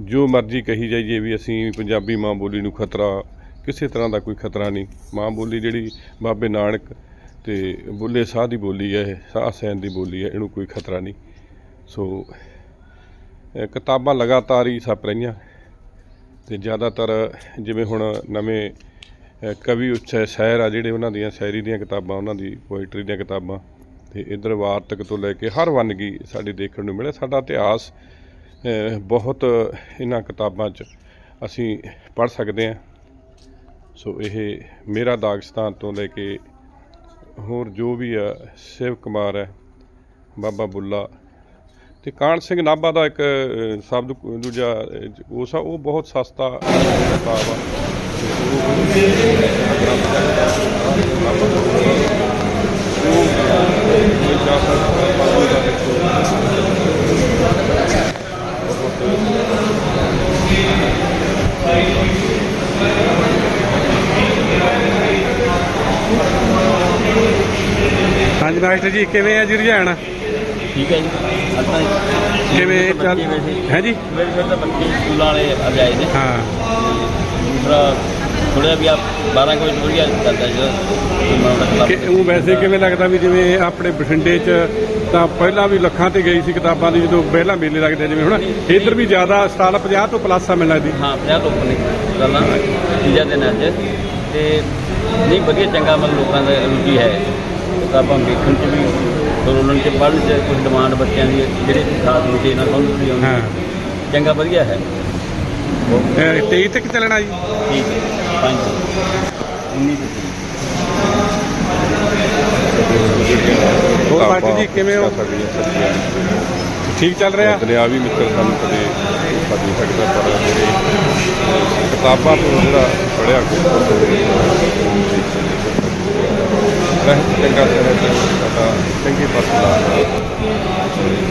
ਜੋ ਮਰਜ਼ੀ ਕਹੀ ਜਾਈਏ ਵੀ ਅਸੀਂ ਪੰਜਾਬੀ ਮਾਂ ਬੋਲੀ ਨੂੰ ਖਤਰਾ, ਕਿਸੇ ਤਰ੍ਹਾਂ ਦਾ ਕੋਈ ਖਤਰਾ ਨਹੀਂ। ਮਾਂ ਬੋਲੀ ਜਿਹੜੀ ਬਾਬੇ ਨਾਨਕ ਤੇ ਬੁੱਲੇ ਸਾਹ ਦੀ ਬੋਲੀ ਹੈ ਇਹ ਸਾਹ ਸੈਨ ਦੀ ਬੋਲੀ ਹੈ, ਇਹਨੂੰ ਕੋਈ ਖਤਰਾ ਨਹੀਂ। ਸੋ ਕਿਤਾਬਾਂ ਲਗਾਤਾਰ ਹੀ ਛਪ ਰਹੀਆਂ ਤੇ ਜ਼ਿਆਦਾਤਰ ਜਿਵੇਂ ਹੁਣ ਨਵੇਂ ਕਵੀ ਉੱਚੇ ਸ਼ਾਇਰ ਆ, ਜਿਹੜੇ ਉਹਨਾਂ ਦੀਆਂ ਸ਼ਾਇਰੀ ਦੀਆਂ ਕਿਤਾਬਾਂ, ਉਹਨਾਂ ਦੀ ਪੋਇਟਰੀ ਦੀਆਂ ਕਿਤਾਬਾਂ, ਤੇ ਇਧਰ ਵਾਰਤਕ ਤੋਂ ਲੈ ਕੇ ਹਰ ਵੰਨਗੀ ਸਾਡੀ ਦੇਖਣ ਨੂੰ ਮਿਲੇ। ਸਾਡਾ ਇਤਿਹਾਸ ਬਹੁਤ ਇਹਨਾਂ ਕਿਤਾਬਾਂ 'ਚ ਅਸੀਂ ਪੜ੍ਹ ਸਕਦੇ ਹਾਂ। ਸੋ ਇਹ ਮੇਰਾ ਦਾਗਸਤਾਨ ਤੋਂ ਲੈ ਕੇ ਹੋਰ ਜੋ ਵੀ ਆ, ਸ਼ਿਵ ਕੁਮਾਰ ਹੈ, ਬਾਬਾ ਬੁੱਲਾ ਤੇ ਕਾਨ ਸਿੰਘ ਨਾਭਾ ਦਾ ਇੱਕ ਸ਼ਬਦ ਦੂਜਾ ਉਸ ਆ ਉਹ ਬਹੁਤ ਸਸਤਾ ਕਿਤਾਬ ਆ ਤੇ ਉਹ- ਉਹ ਕੋਈ ਜਾ ਸਕਦਾ ਬਾਬੂ ਦਾ ਦੇਖੋ ਹਾਂਜੀ ਮਾਸਟਰ ਜੀ ਕਿਵੇਂ ਆ ਜੀ ਰੁਝਾਨ? ਠੀਕ ਹੈ ਜੀ। ਕਿਵੇਂ ਚੱਲ ਹੈ ਜੀ? ਮੇਰੇ ਫਿਰ ਤਾਂ ਬੱਚੇ ਸਕੂਲ ਵਾਲੇ ਅੱਜ ਆਏ ਨੇ। ਹਾਂ। ਦੂਸਰਾ ਥੋੜਾ ਵੀ ਆ 12 ਕੁ ਵਜੇ ਵਧੀਆ ਚੱਲਦਾ ਜਿਹੜਾ ਕਿ ਉਹ ਵੈਸੇ ਕਿਵੇਂ ਲੱਗਦਾ ਵੀ ਜਿਵੇਂ ਆਪਣੇ ਬਠਿੰਡੇ 'ਚ ਤਾਂ ਪਹਿਲਾਂ ਵੀ ਲੱਖਾਂ ਤੇ ਗਈ ਸੀ ਕਿਤਾਬਾਂ ਦੀ ਜਦੋਂ ਪਹਿਲਾਂ ਮੇਲੇ ਲੱਗਦੇ ਜਿਵੇਂ ਹੁਣ ਇੱਧਰ ਵੀ ਜ਼ਿਆਦਾ ਸਟਾਲ 50 ਤੋਂ ਪਲੱਸ ਆ ਮੈਨੂੰ ਲੱਗਦੀ ਹਾਂ 50 ਲੋਕ ਨੇ ਗੱਲਾਂ ਤੀਜਾ ਦਿਨ ਅੱਜ। ਤੇ ਨਹੀਂ ਵਧੀਆ ਚੰਗਾ ਮਤਲਬ ਲੋਕਾਂ ਦਾ ਰੁਚੀ ਹੈ। ਕਿਤਾਬਾਂ ਵੇਖਣ ਚ ਵੀ ਰੋਲਣ ਚ ਪੜ੍ਹਨ ਚ ਕੁਝ ਡਿਮਾਂਡ ਬੱਚਿਆਂ ਦੀ ਜਿਹੜੇ ਖਾਸ ਵਿਸ਼ੇ ਨਾਲ ਸੰਬੰਧਿਤ ਵੀ ਹਾਂ। ਚੰਗਾ ਵਧੀਆ ਹੈ। ਇਹ 23 ਤੱਕ ਚੱਲਣਾ ਜੀ? ਠੀਕ ਹੈ। ਪੰਜ 19 ਹੋਰ ਮਾਸਟਰ ਜੀ ਕਿਵੇਂ ਹੋ? ਠੀਕ ਚੱਲ ਰਿਹਾ? ਦੁਨਿਆਵੀ ਮਿੱਤਰ ਸਾਨੂੰ ਕਦੇ ਧੋਖਾ ਦੇ ਸਕਦਾ ਪਰ ਜਿਹੜੇ ਕਿਤਾਬਾਂ ਤੋਂ ਜਿਹੜਾ ਪੜਿਆ ਰਹਿਤ ਚੰਗਾ ਸਹਿਤ ਸਾਡਾ ਚੰਗੇ ਪਾਸੇ ਲਾ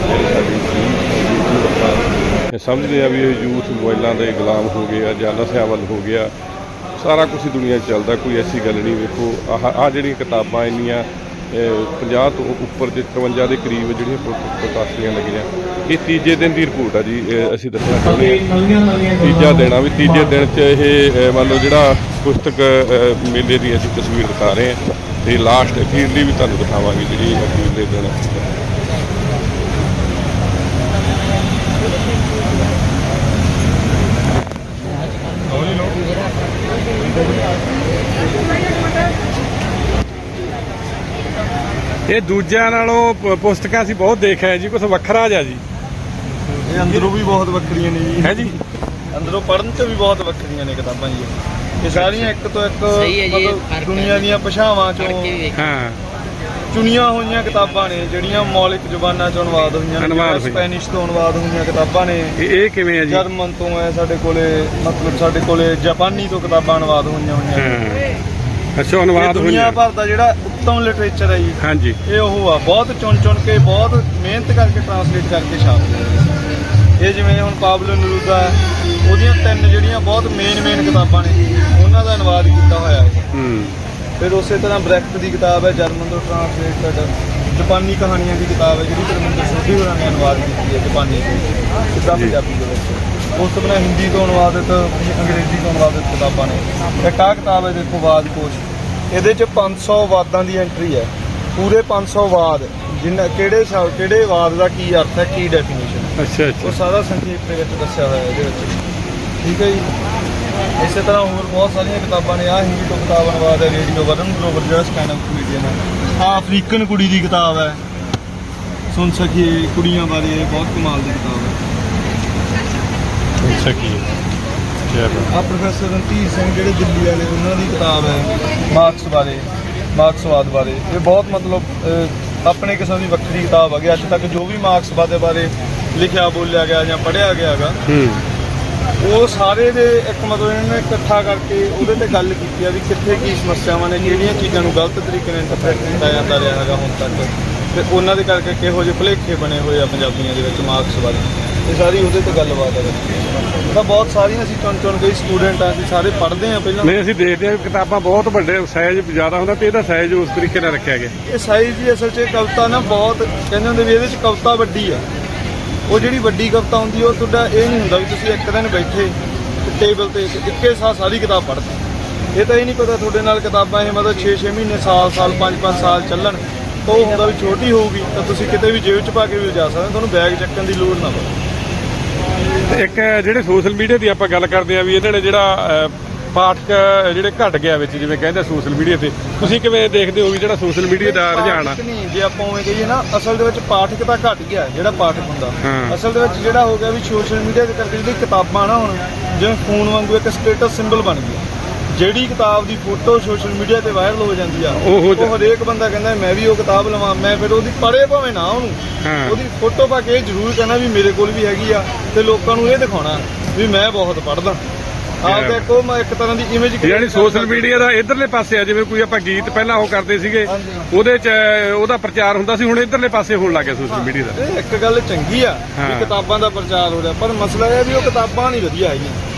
ਜਿਹੜੀ ਸਾਡੀ ਸਮਝਦੇ ਆ ਵੀ ਇਹ ਯੂਥ ਮੋਬਾਈਲਾਂ ਦੇ ਗੁਲਾਮ ਹੋ ਗਏ ਆ ਜਾਂ ਨਸ਼ਿਆਂ ਵੱਲ ਹੋ ਗਿਆ। ਸਾਰਾ ਕੁਝ ਦੁਨੀਆ 'ਚ ਚੱਲਦਾ, ਕੋਈ ਐਸੀ ਗੱਲ ਨਹੀਂ। ਵੇਖੋ, ਆਹ ਆਹ ਜਿਹੜੀਆਂ ਕਿਤਾਬਾਂ ਇੰਨੀਆਂ 50 ਤੋਂ ਉੱਪਰ ਜੇ 53 ਦੇ ਕਰੀਬ ਜਿਹੜੀਆਂ ਪ੍ਰੋ- ਪ੍ਰਕਾਸ਼ਨੀਆਂ ਲੱਗੀਆਂ। ਇਹ ਤੀਜੇ ਦਿਨ ਦੀ ਰਿਪੋਰਟ ਆ ਜੀ ਅਸੀਂ ਦੱਸਣਾ ਚਾਹੁੰਦੇ ਹਾਂ। ਤੀਜਾ ਦਿਨ ਆ ਵੀ ਤੀਜੇ ਦਿਨ 'ਚ ਇਹ ਮੰਨ ਲਓ ਜਿਹੜਾ ਪੁਸਤਕ ਮੇਲੇ ਦੀ ਅਸੀਂ ਤਸਵੀਰ ਦਿਖਾ ਰਹੇ ਹਾਂ। ਤੇ ਲਾਸਟ ਅਖੀਰਲੀ ਵੀ ਤੁਹਾਨੂੰ ਦਿਖਾਵਾਂਗੇ ਜਿਹੜੀ ਅਖੀਰਲੇ ਦਿਨ ਇਹ ਦੂਜਿਆਂ ਨਾਲੋਂ ਪ- ਪੁਸਤਕਾਂ ਅਸੀਂ ਬਹੁਤ ਦੇਖਿਆ ਜੀ ਕੁਝ ਵੱਖਰਾ ਜਿਹਾ ਜੀ। ਇਹ ਅੰਦਰੋਂ ਵੀ ਬਹੁਤ ਵੱਖਰੀਆਂ ਨੇ ਜੀ। ਹੈ ਜੀ। ਅੰਦਰੋਂ ਪੜਨ ਚ ਵੀ ਬਹੁਤ ਵੱਖਰੀਆਂ ਨੇ ਕਿਤਾਬਾਂ ਜੀ। ਇਹ ਸਾਰੀਆਂ ਇੱਕ ਤੋਂ ਇੱਕ ਸਹੀ ਹੈ ਜੀ, ਇਹ ਮਤਲਬ ਫ਼ਰਕ ਦੁਨੀਆ। ਦੀਆਂ ਭਾਸ਼ਾਵਾਂ ਚੋਂ ਪੜ੍ਹ ਕੇ ਵੀ ਵੇਖ। ਹਾਂ। ਚੁਣੀਆਂ ਹੋਈਆਂ ਕਿਤਾਬਾਂ ਨੇ ਜਿਹੜੀਆਂ ਮੌਲਿਕ ਜ਼ੁਬਾਨਾਂ ਚੋਂ ਅਨੁਵਾਦ ਹੋਈਆਂ ਨੇ ਅਨੁਵਾਦ ਜਿਵੇਂ ਹੋਈਆਂ। ਸਪੈਨਿਸ਼ ਤੋਂ ਅਨੁਵਾਦ ਹੋਈਆਂ ਕਿਤਾਬਾਂ ਨੇ। ਇਹ ਇਹ ਕਿਵੇਂ ਹੈ ਜੀ? ਜਰਮਨ ਤੋਂ ਹੈ ਸਾਡੇ ਕੋਲੇ ਮਤਲਬ ਸਾਡੇ ਕੋਲੇ ਜਾਪਾਨੀ ਤੋਂ ਕਿਤਾਬਾਂ ਅਨੁਵਾਦ ਹੋਈਆਂ ਹੋਈਆਂ ਨੇ। ਹਾਂ। ਅੱਛਾ ਇਹ ਅਨੁਵਾਦ ਦੁਨੀਆ ਭਰ ਦਾ ਜਿਹੜਾ ਉੱਤਮ ਲਿਟਰੇਚਰ ਹੈ ਜੀ। ਹਾਂਜੀ। ਇਹ ਉਹ ਆ ਬਹੁਤ ਚੁਣ ਚੁਣ ਕੇ ਬਹੁਤ ਮਿਹਨਤ ਕਰਕੇ ਟਰਾਂਸਲੇਟ ਕਰਕੇ ਛਾਪਦੇ ਇਹ ਜਿਵੇਂ ਹੁਣ ਪਾਬਲੋ ਨਰੂਦਾ ਉਹਦੀਆਂ ਤਿੰਨ ਜਿਹੜੀਆਂ ਬਹੁਤ ਮੇਨ ਮੇਨ ਕਿਤਾਬਾਂ ਨੇ ਉਹਨਾਂ ਦਾ ਅਨੁਵਾਦ ਕੀਤਾ ਹੋਇਆ ਹੈ। ਹੂੰ। ਫਿਰ ਉਸੇ ਤਰ੍ਹਾਂ ਬ੍ਰੈਕਟ ਦੀ ਕਿਤਾਬ ਹੈ ਜਰਮਨ ਤੋਂ ਟਰਾਂਸਲੇਟਡ ਜਾਪਾਨੀ ਕਹਾਣੀਆਂ ਦੀ ਕਿਤਾਬ ਹੈ ਜਿਹੜੀ ਧਰਮਿੰਦਰ ਸੋਢੀ ਹੋਰਾਂ ਨੇ ਅਨੁਵਾਦ ਕੀਤੀ ਹੈ ਜਾਪਾਨੀ ਤੋਂ ਸਿੱਧਾ। ਪੰਜਾਬੀ ਦੇ ਵਿੱਚ। ਉਸ ਤੋਂ ਬਿਨਾਂ ਹਿੰਦੀ ਤੋਂ ਅਨੁਵਾਦਿਤ ਅੰਗਰੇਜ਼ੀ ਤੋਂ ਅਨੁਵਾਦਿਤ ਕਿਤਾਬਾਂ ਨੇ। ਇੱਕ ਆਹ ਕਿਤਾਬ ਹੈ ਦੇਖੋ ਵਾਦ ਕੋਸ਼ ਇਹਦੇ ਚ 500 ਵਾਦਾਂ ਦੀ ਐਂਟਰੀ ਹੈ। ਪੂਰੇ 500 ਵਾਦ ਜਿੰਨਾ ਕਿਹੜੇ ਸ਼ਬਦ ਕਿਹੜੇ ਵਾਦ ਦਾ ਕੀ ਅਰਥ ਹੈ ਕੀ ਡੈਫੀਨੇਸ਼ਨ ਅੱਛਾ ਉਹ ਅੱਛਾ ਸਾਰਾ ਸੰਖੇਪ ਦੇ ਵਿੱਚ ਦੱਸਿਆ ਹੋਇਆ ਇਹਦੇ ਵਿੱਚ। ਠੀਕ ਹੈ ਜੀ? ਇਸੇ ਤਰ੍ਹਾਂ ਹੋਰ ਬਹੁਤ ਸਾਰੀਆਂ ਕਿਤਾਬਾਂ ਨੇ। ਆ ਹਿੰਦੀ ਤੋਂ ਕਿਤਾਬ ਅਨੁਵਾਦ ਹੈ ਰੇਡੀਓ ਵਰਨ ਗਲੋਬਲ ਜਿਹੜਾ ਸਟੈਂਡ ਅਪ ਕਮੇਡੀਅਨ ਹੈ ਆ ਅਫਰੀਕਨ ਕੁੜੀ ਦੀ ਕਿਤਾਬ ਹੈ। ਸੁਣ ਸਕੀਏ ਕੁੜੀਆਂ ਬਾਰੇ ਬਹੁਤ ਕਮਾਲ ਦੀ ਕਿਤਾਬ ਹੈ। ਅੱਛਾ ਕੀ ਹੈ ਆ ਪ੍ਰੋਫੈਸਰ ਰਣਧੀਰ ਸਿੰਘ ਜਿਹੜੇ ਦਿੱਲੀ ਵਾਲੇ ਉਹਨਾਂ ਦੀ ਕਿਤਾਬ ਹੈ ਮਾਰਕਸ ਬਾਰੇ ਮਾਰਕਸਵਾਦ ਬਾਰੇ। ਇਹ ਬਹੁਤ ਮਤਲਬ ਆਪਣੇ ਕਿਸਮ ਦੀ ਵੱਖਰੀ ਕਿਤਾਬ ਹੈਗੀ। ਅੱਜ ਤੱਕ ਜੋ ਵੀ ਮਾਰਕਸਵਾਦ ਦੇ ਬਾਰੇ ਲਿਖਿਆ ਬੋਲਿਆ ਗਿਆ ਜਾਂ ਪੜ੍ਹਿਆ ਗਿਆ ਹੈਗਾ ਉਹ ਸਾਰੇ ਦੇ ਇੱਕ ਮਤਲਬ ਇਹਨਾਂ ਨੇ ਇਕੱਠਾ ਕਰਕੇ ਉਹਦੇ ਤੇ ਗੱਲ ਕੀਤੀ ਆ ਵੀ ਕਿੱਥੇ ਕੀ ਸਮੱਸਿਆਵਾਂ ਨੇ ਕਿਹੜੀਆਂ ਚੀਜ਼ਾਂ ਨੂੰ ਗਲਤ ਤਰੀਕੇ ਨਾਲ ਇੰਟਰਪ੍ਰੀਟ ਕੀਤਾ ਜਾਂਦਾ ਰਿਹਾ ਹੈਗਾ ਹੁਣ ਤੱਕ। ਤੇ ਉਹਨਾਂ ਦੇ ਕਰਕੇ ਕਿਹੋ ਜਿਹੇ ਭੁਲੇਖੇ ਬਣੇ ਹੋਏ ਆ ਪੰਜਾਬੀਆਂ ਦੇ ਵਿੱਚ ਮਾਰਕਸ ਬਾਰੇ। ਇਹ ਸਾਰੀ ਉਹਦੇ ਤੇ ਗੱਲਬਾਤ ਹੈ। ਤਾਂ ਬਹੁਤ ਸਾਰੀਆਂ ਅਸੀਂ ਚੁਣ ਚੁਣ ਕੇ ਸਟੂਡੈਂਟ ਆ ਅਸੀਂ ਸਾਰੇ ਪੜ੍ਹਦੇ ਆ ਪਹਿਲਾਂ। ਨਹੀਂ ਅਸੀਂ ਦੇਖਦੇ ਹਾਂ ਕਿਤਾਬਾਂ ਬਹੁਤ ਵੱਡੇ ਸਾਈਜ਼ ਜ਼ਿਆਦਾ ਹੁੰਦਾ ਤੇ ਇਹਦਾ ਸਾਈਜ਼ ਉਸ ਤਰੀਕੇ ਨਾਲ ਰੱਖਿਆ ਗਿਆ। ਇਹ ਸਾਈਜ਼ ਦੀ ਅਸਲ 'ਚ ਕਵਿਤਾ ਨਾ ਬਹੁਤ ਕਹਿੰਦੇ ਹੁੰਦੇ ਵੀ ਇਹਦੇ 'ਚ ਕਵਿਤਾ ਵੱਡੀ ਆ। ਉਹ ਜਿਹੜੀ ਵੱਡੀ ਕਵਿਤਾ ਹੁੰਦੀ ਉਹ ਤੁਹਾਡਾ ਇਹ ਨਹੀਂ ਹੁੰਦਾ ਵੀ ਤੁਸੀਂ ਇੱਕ ਦਿਨ ਬੈਠੇ ਟੇਬਲ ਤੇ ਇੱਕੇ ਸਾਥ ਸਾਰੀ ਕਿਤਾਬ ਪੜ੍ਹਦੇ। ਇਹ ਤਾਂ ਇਹ ਨਹੀਂ ਪਤਾ ਤੁਹਾਡੇ ਨਾਲ ਕਿਤਾਬਾਂ ਇਹ ਮਤਲਬ 6-6 ਮਹੀਨੇ ਸਾਲ ਸਾਲ 5-5 ਸਾਲ ਚੱਲਣ। ਤਾਂ ਉਹ ਹੁੰਦਾ ਵੀ ਛੋਟੀ ਹੋਊਗੀ ਤਾਂ ਤੁਸੀਂ ਕਿਤੇ ਵੀ ਜੇਬ 'ਚ ਪਾ ਕੇ ਵੀ ਜਾ ਸਕਦੇ ਤੁਹਾਨੂੰ ਬੈਗ ਚੱਕਣ ਦੀ ਲੋੜ ਨਾ ਪਵੇ। ਇੱਕ ਜਿਹੜੇ ਸੋਸ਼ਲ ਮੀਡੀਆ ਦੀ ਆਪਾਂ ਗੱਲ ਕਰਦੇ ਆ ਵੀ ਇਹਨਾਂ ਨੇ ਜਿਹੜਾ ਪਾਠਕ ਜਿਹੜੇ ਘਟ ਗਿਆ ਵਿੱਚ ਜਿਵੇਂ ਕਹਿੰਦੇ ਸੋਸ਼ਲ ਮੀਡੀਆ ਤੇ ਤੁਸੀਂ ਕਿਵੇਂ ਦੇਖਦੇ ਹੋ ਵੀ ਜਿਹੜਾ ਸੋਸ਼ਲ ਮੀਡੀਆ ਦਾ ਰੁਝਾਨ ਆ? ਜੇ ਆਪਾਂ ਉਵੇਂ ਕਹੀਏ ਨਾ ਅਸਲ ਦੇ ਵਿੱਚ ਪਾਠਕ ਤਾਂ ਘਟ ਗਿਆ ਜਿਹੜਾ ਪਾਠਕ ਹੁੰਦਾ। ਅਸਲ ਦੇ ਵਿੱਚ ਜਿਹੜਾ ਹੋ ਗਿਆ ਵੀ ਸੋਸ਼ਲ ਮੀਡੀਆ ਦੇ ਕਰਕੇ ਜਿਹੜੀ ਕਿਤਾਬਾਂ ਨਾ ਹੁਣ ਜਿਵੇਂ ਫੋਨ ਵਾਂਗੂ ਇੱਕ ਸਟੇਟਸ ਸਿੰਬਲ ਬਣ ਗਿਆ ਜਿਹੜੀ ਕਿਤਾਬ ਦੀ ਫੋਟੋ ਸੋਸ਼ਲ ਮੀਡੀਆ ਤੇ ਵਾਇਰਲ ਹੋ ਜਾਂਦੀ ਆ ਉਹ ਹਰੇਕ ਬੰਦਾ ਕਹਿੰਦਾ ਮੈਂ ਵੀ ਉਹ ਕਿਤਾਬ ਲਵਾਂ ਮੈਂ ਫਿਰ ਉਹਦੀ ਪੜ੍ਹੇ ਭਾਵੇਂ ਨਾ ਉਹਨੂੰ। ਉਹਦੀ ਫੋਟੋ ਪਾ ਕੇ ਜ਼ਰੂਰ ਕਹਿਣਾ ਵੀ ਮੇਰੇ ਕੋਲ ਵੀ ਹੈਗੀ ਆ ਤੇ ਲੋਕਾਂ ਨੂੰ ਇਹ ਦਿਖਾਉਣਾ ਵੀ ਮੈਂ ਬਹੁਤ ਪੜ੍ਹਦਾ ਆਪ ਦਾ ਇੱਕ ਉਹ ਮੈਂ ਇੱਕ ਤਰ੍ਹਾਂ ਦੀ ਇਮੇਜ ਯਾਨੀ ਸੋਸ਼ਲ ਮੀਡੀਆ ਦਾ ਇਧਰਲੇ ਪਾਸੇ ਆ ਜਿਵੇਂ ਕੋਈ ਆਪਾਂ ਗੀਤ ਪਹਿਲਾਂ ਉਹ ਕਰਦੇ ਸੀਗੇ। ਉਹਦੇ ਚ ਉਹਦਾ ਪ੍ਰਚਾਰ ਹੁੰਦਾ ਸੀ ਹੁਣ ਇਧਰਲੇ ਪਾਸੇ ਹੋਣ ਲੱਗ ਗਿਆ ਸੋਸ਼ਲ ਮੀਡੀਆ ਦਾ ਇਹ ਇੱਕ ਗੱਲ ਚੰਗੀ ਆ। ਕਿ ਕਿਤਾਬਾਂ ਦਾ ਪ੍ਰਚਾਰ ਹੋ ਰਿਹਾ ਪਰ ਮਸਲਾ ਇਹ ਆ ਵੀ ਉਹ ਕਿਤਾਬਾਂ ਨਹੀਂ ਵਧੀਆ ਹੈਗੀਆਂ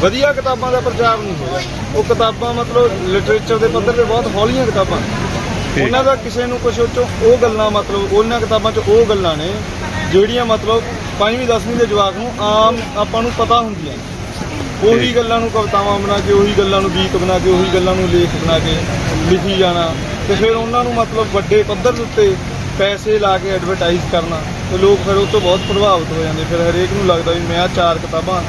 ਵਧੀਆ ਕਿਤਾਬਾਂ ਦਾ ਪ੍ਰਚਾਰ ਨਹੀਂ ਹੋ ਰਿਹਾ ਉਹ ਕਿਤਾਬਾਂ ਮਤਲਬ ਲਿਟਰੇਚਰ ਦੇ ਪੱਧਰ ਤੇ ਬਹੁਤ ਹੌਲੀਆਂ ਕਿਤਾਬਾਂ ਠੀਕ। ਉਹਨਾਂ ਦਾ ਕਿਸੇ ਨੂੰ ਕੁਝ 'ਚੋਂ ਉਹ ਗੱਲਾਂ ਮਤਲਬ ਉਹਨਾਂ ਕਿਤਾਬਾਂ 'ਚ ਉਹ ਗੱਲਾਂ ਨੇ ਜਿਹੜੀਆਂ ਮਤਲਬ ਪੰਜਵੀਂ ਦਸਵੀਂ ਦੇ ਜਵਾਕ ਨੂੰ ਆਮ ਆਪਾਂ ਨੂੰ ਪਤਾ ਹੁੰਦੀਆਂ ਉਹੀ ਗੱਲਾਂ ਨੂੰ ਕਵਿਤਾਵਾਂ ਬਣਾ ਕੇ ਉਹੀ ਗੱਲਾਂ ਨੂੰ ਗੀਤ ਬਣਾ ਕੇ ਉਹੀ ਗੱਲਾਂ ਨੂੰ ਲੇਖ ਬਣਾ ਕੇ ਲਿਖੀ ਜਾਣਾ ਤੇ ਫਿਰ ਉਹਨਾਂ ਨੂੰ ਮਤਲਬ ਵੱਡੇ ਪੱਧਰ ਦੇ ਉੱਤੇ ਪੈਸੇ ਲਾ ਕੇ ਐਡਵਰਟਾਈਜ਼ ਕਰਨਾ ਤੇ ਲੋਕ ਫਿਰ ਉਹ ਤੋਂ ਬਹੁਤ ਪ੍ਰਭਾਵਿਤ ਹੋ ਜਾਂਦੇ। ਫਿਰ ਹਰੇਕ ਨੂੰ ਲੱਗਦਾ ਵੀ ਮੈਂ ਆ ਚਾਰ ਕਿਤਾਬਾਂ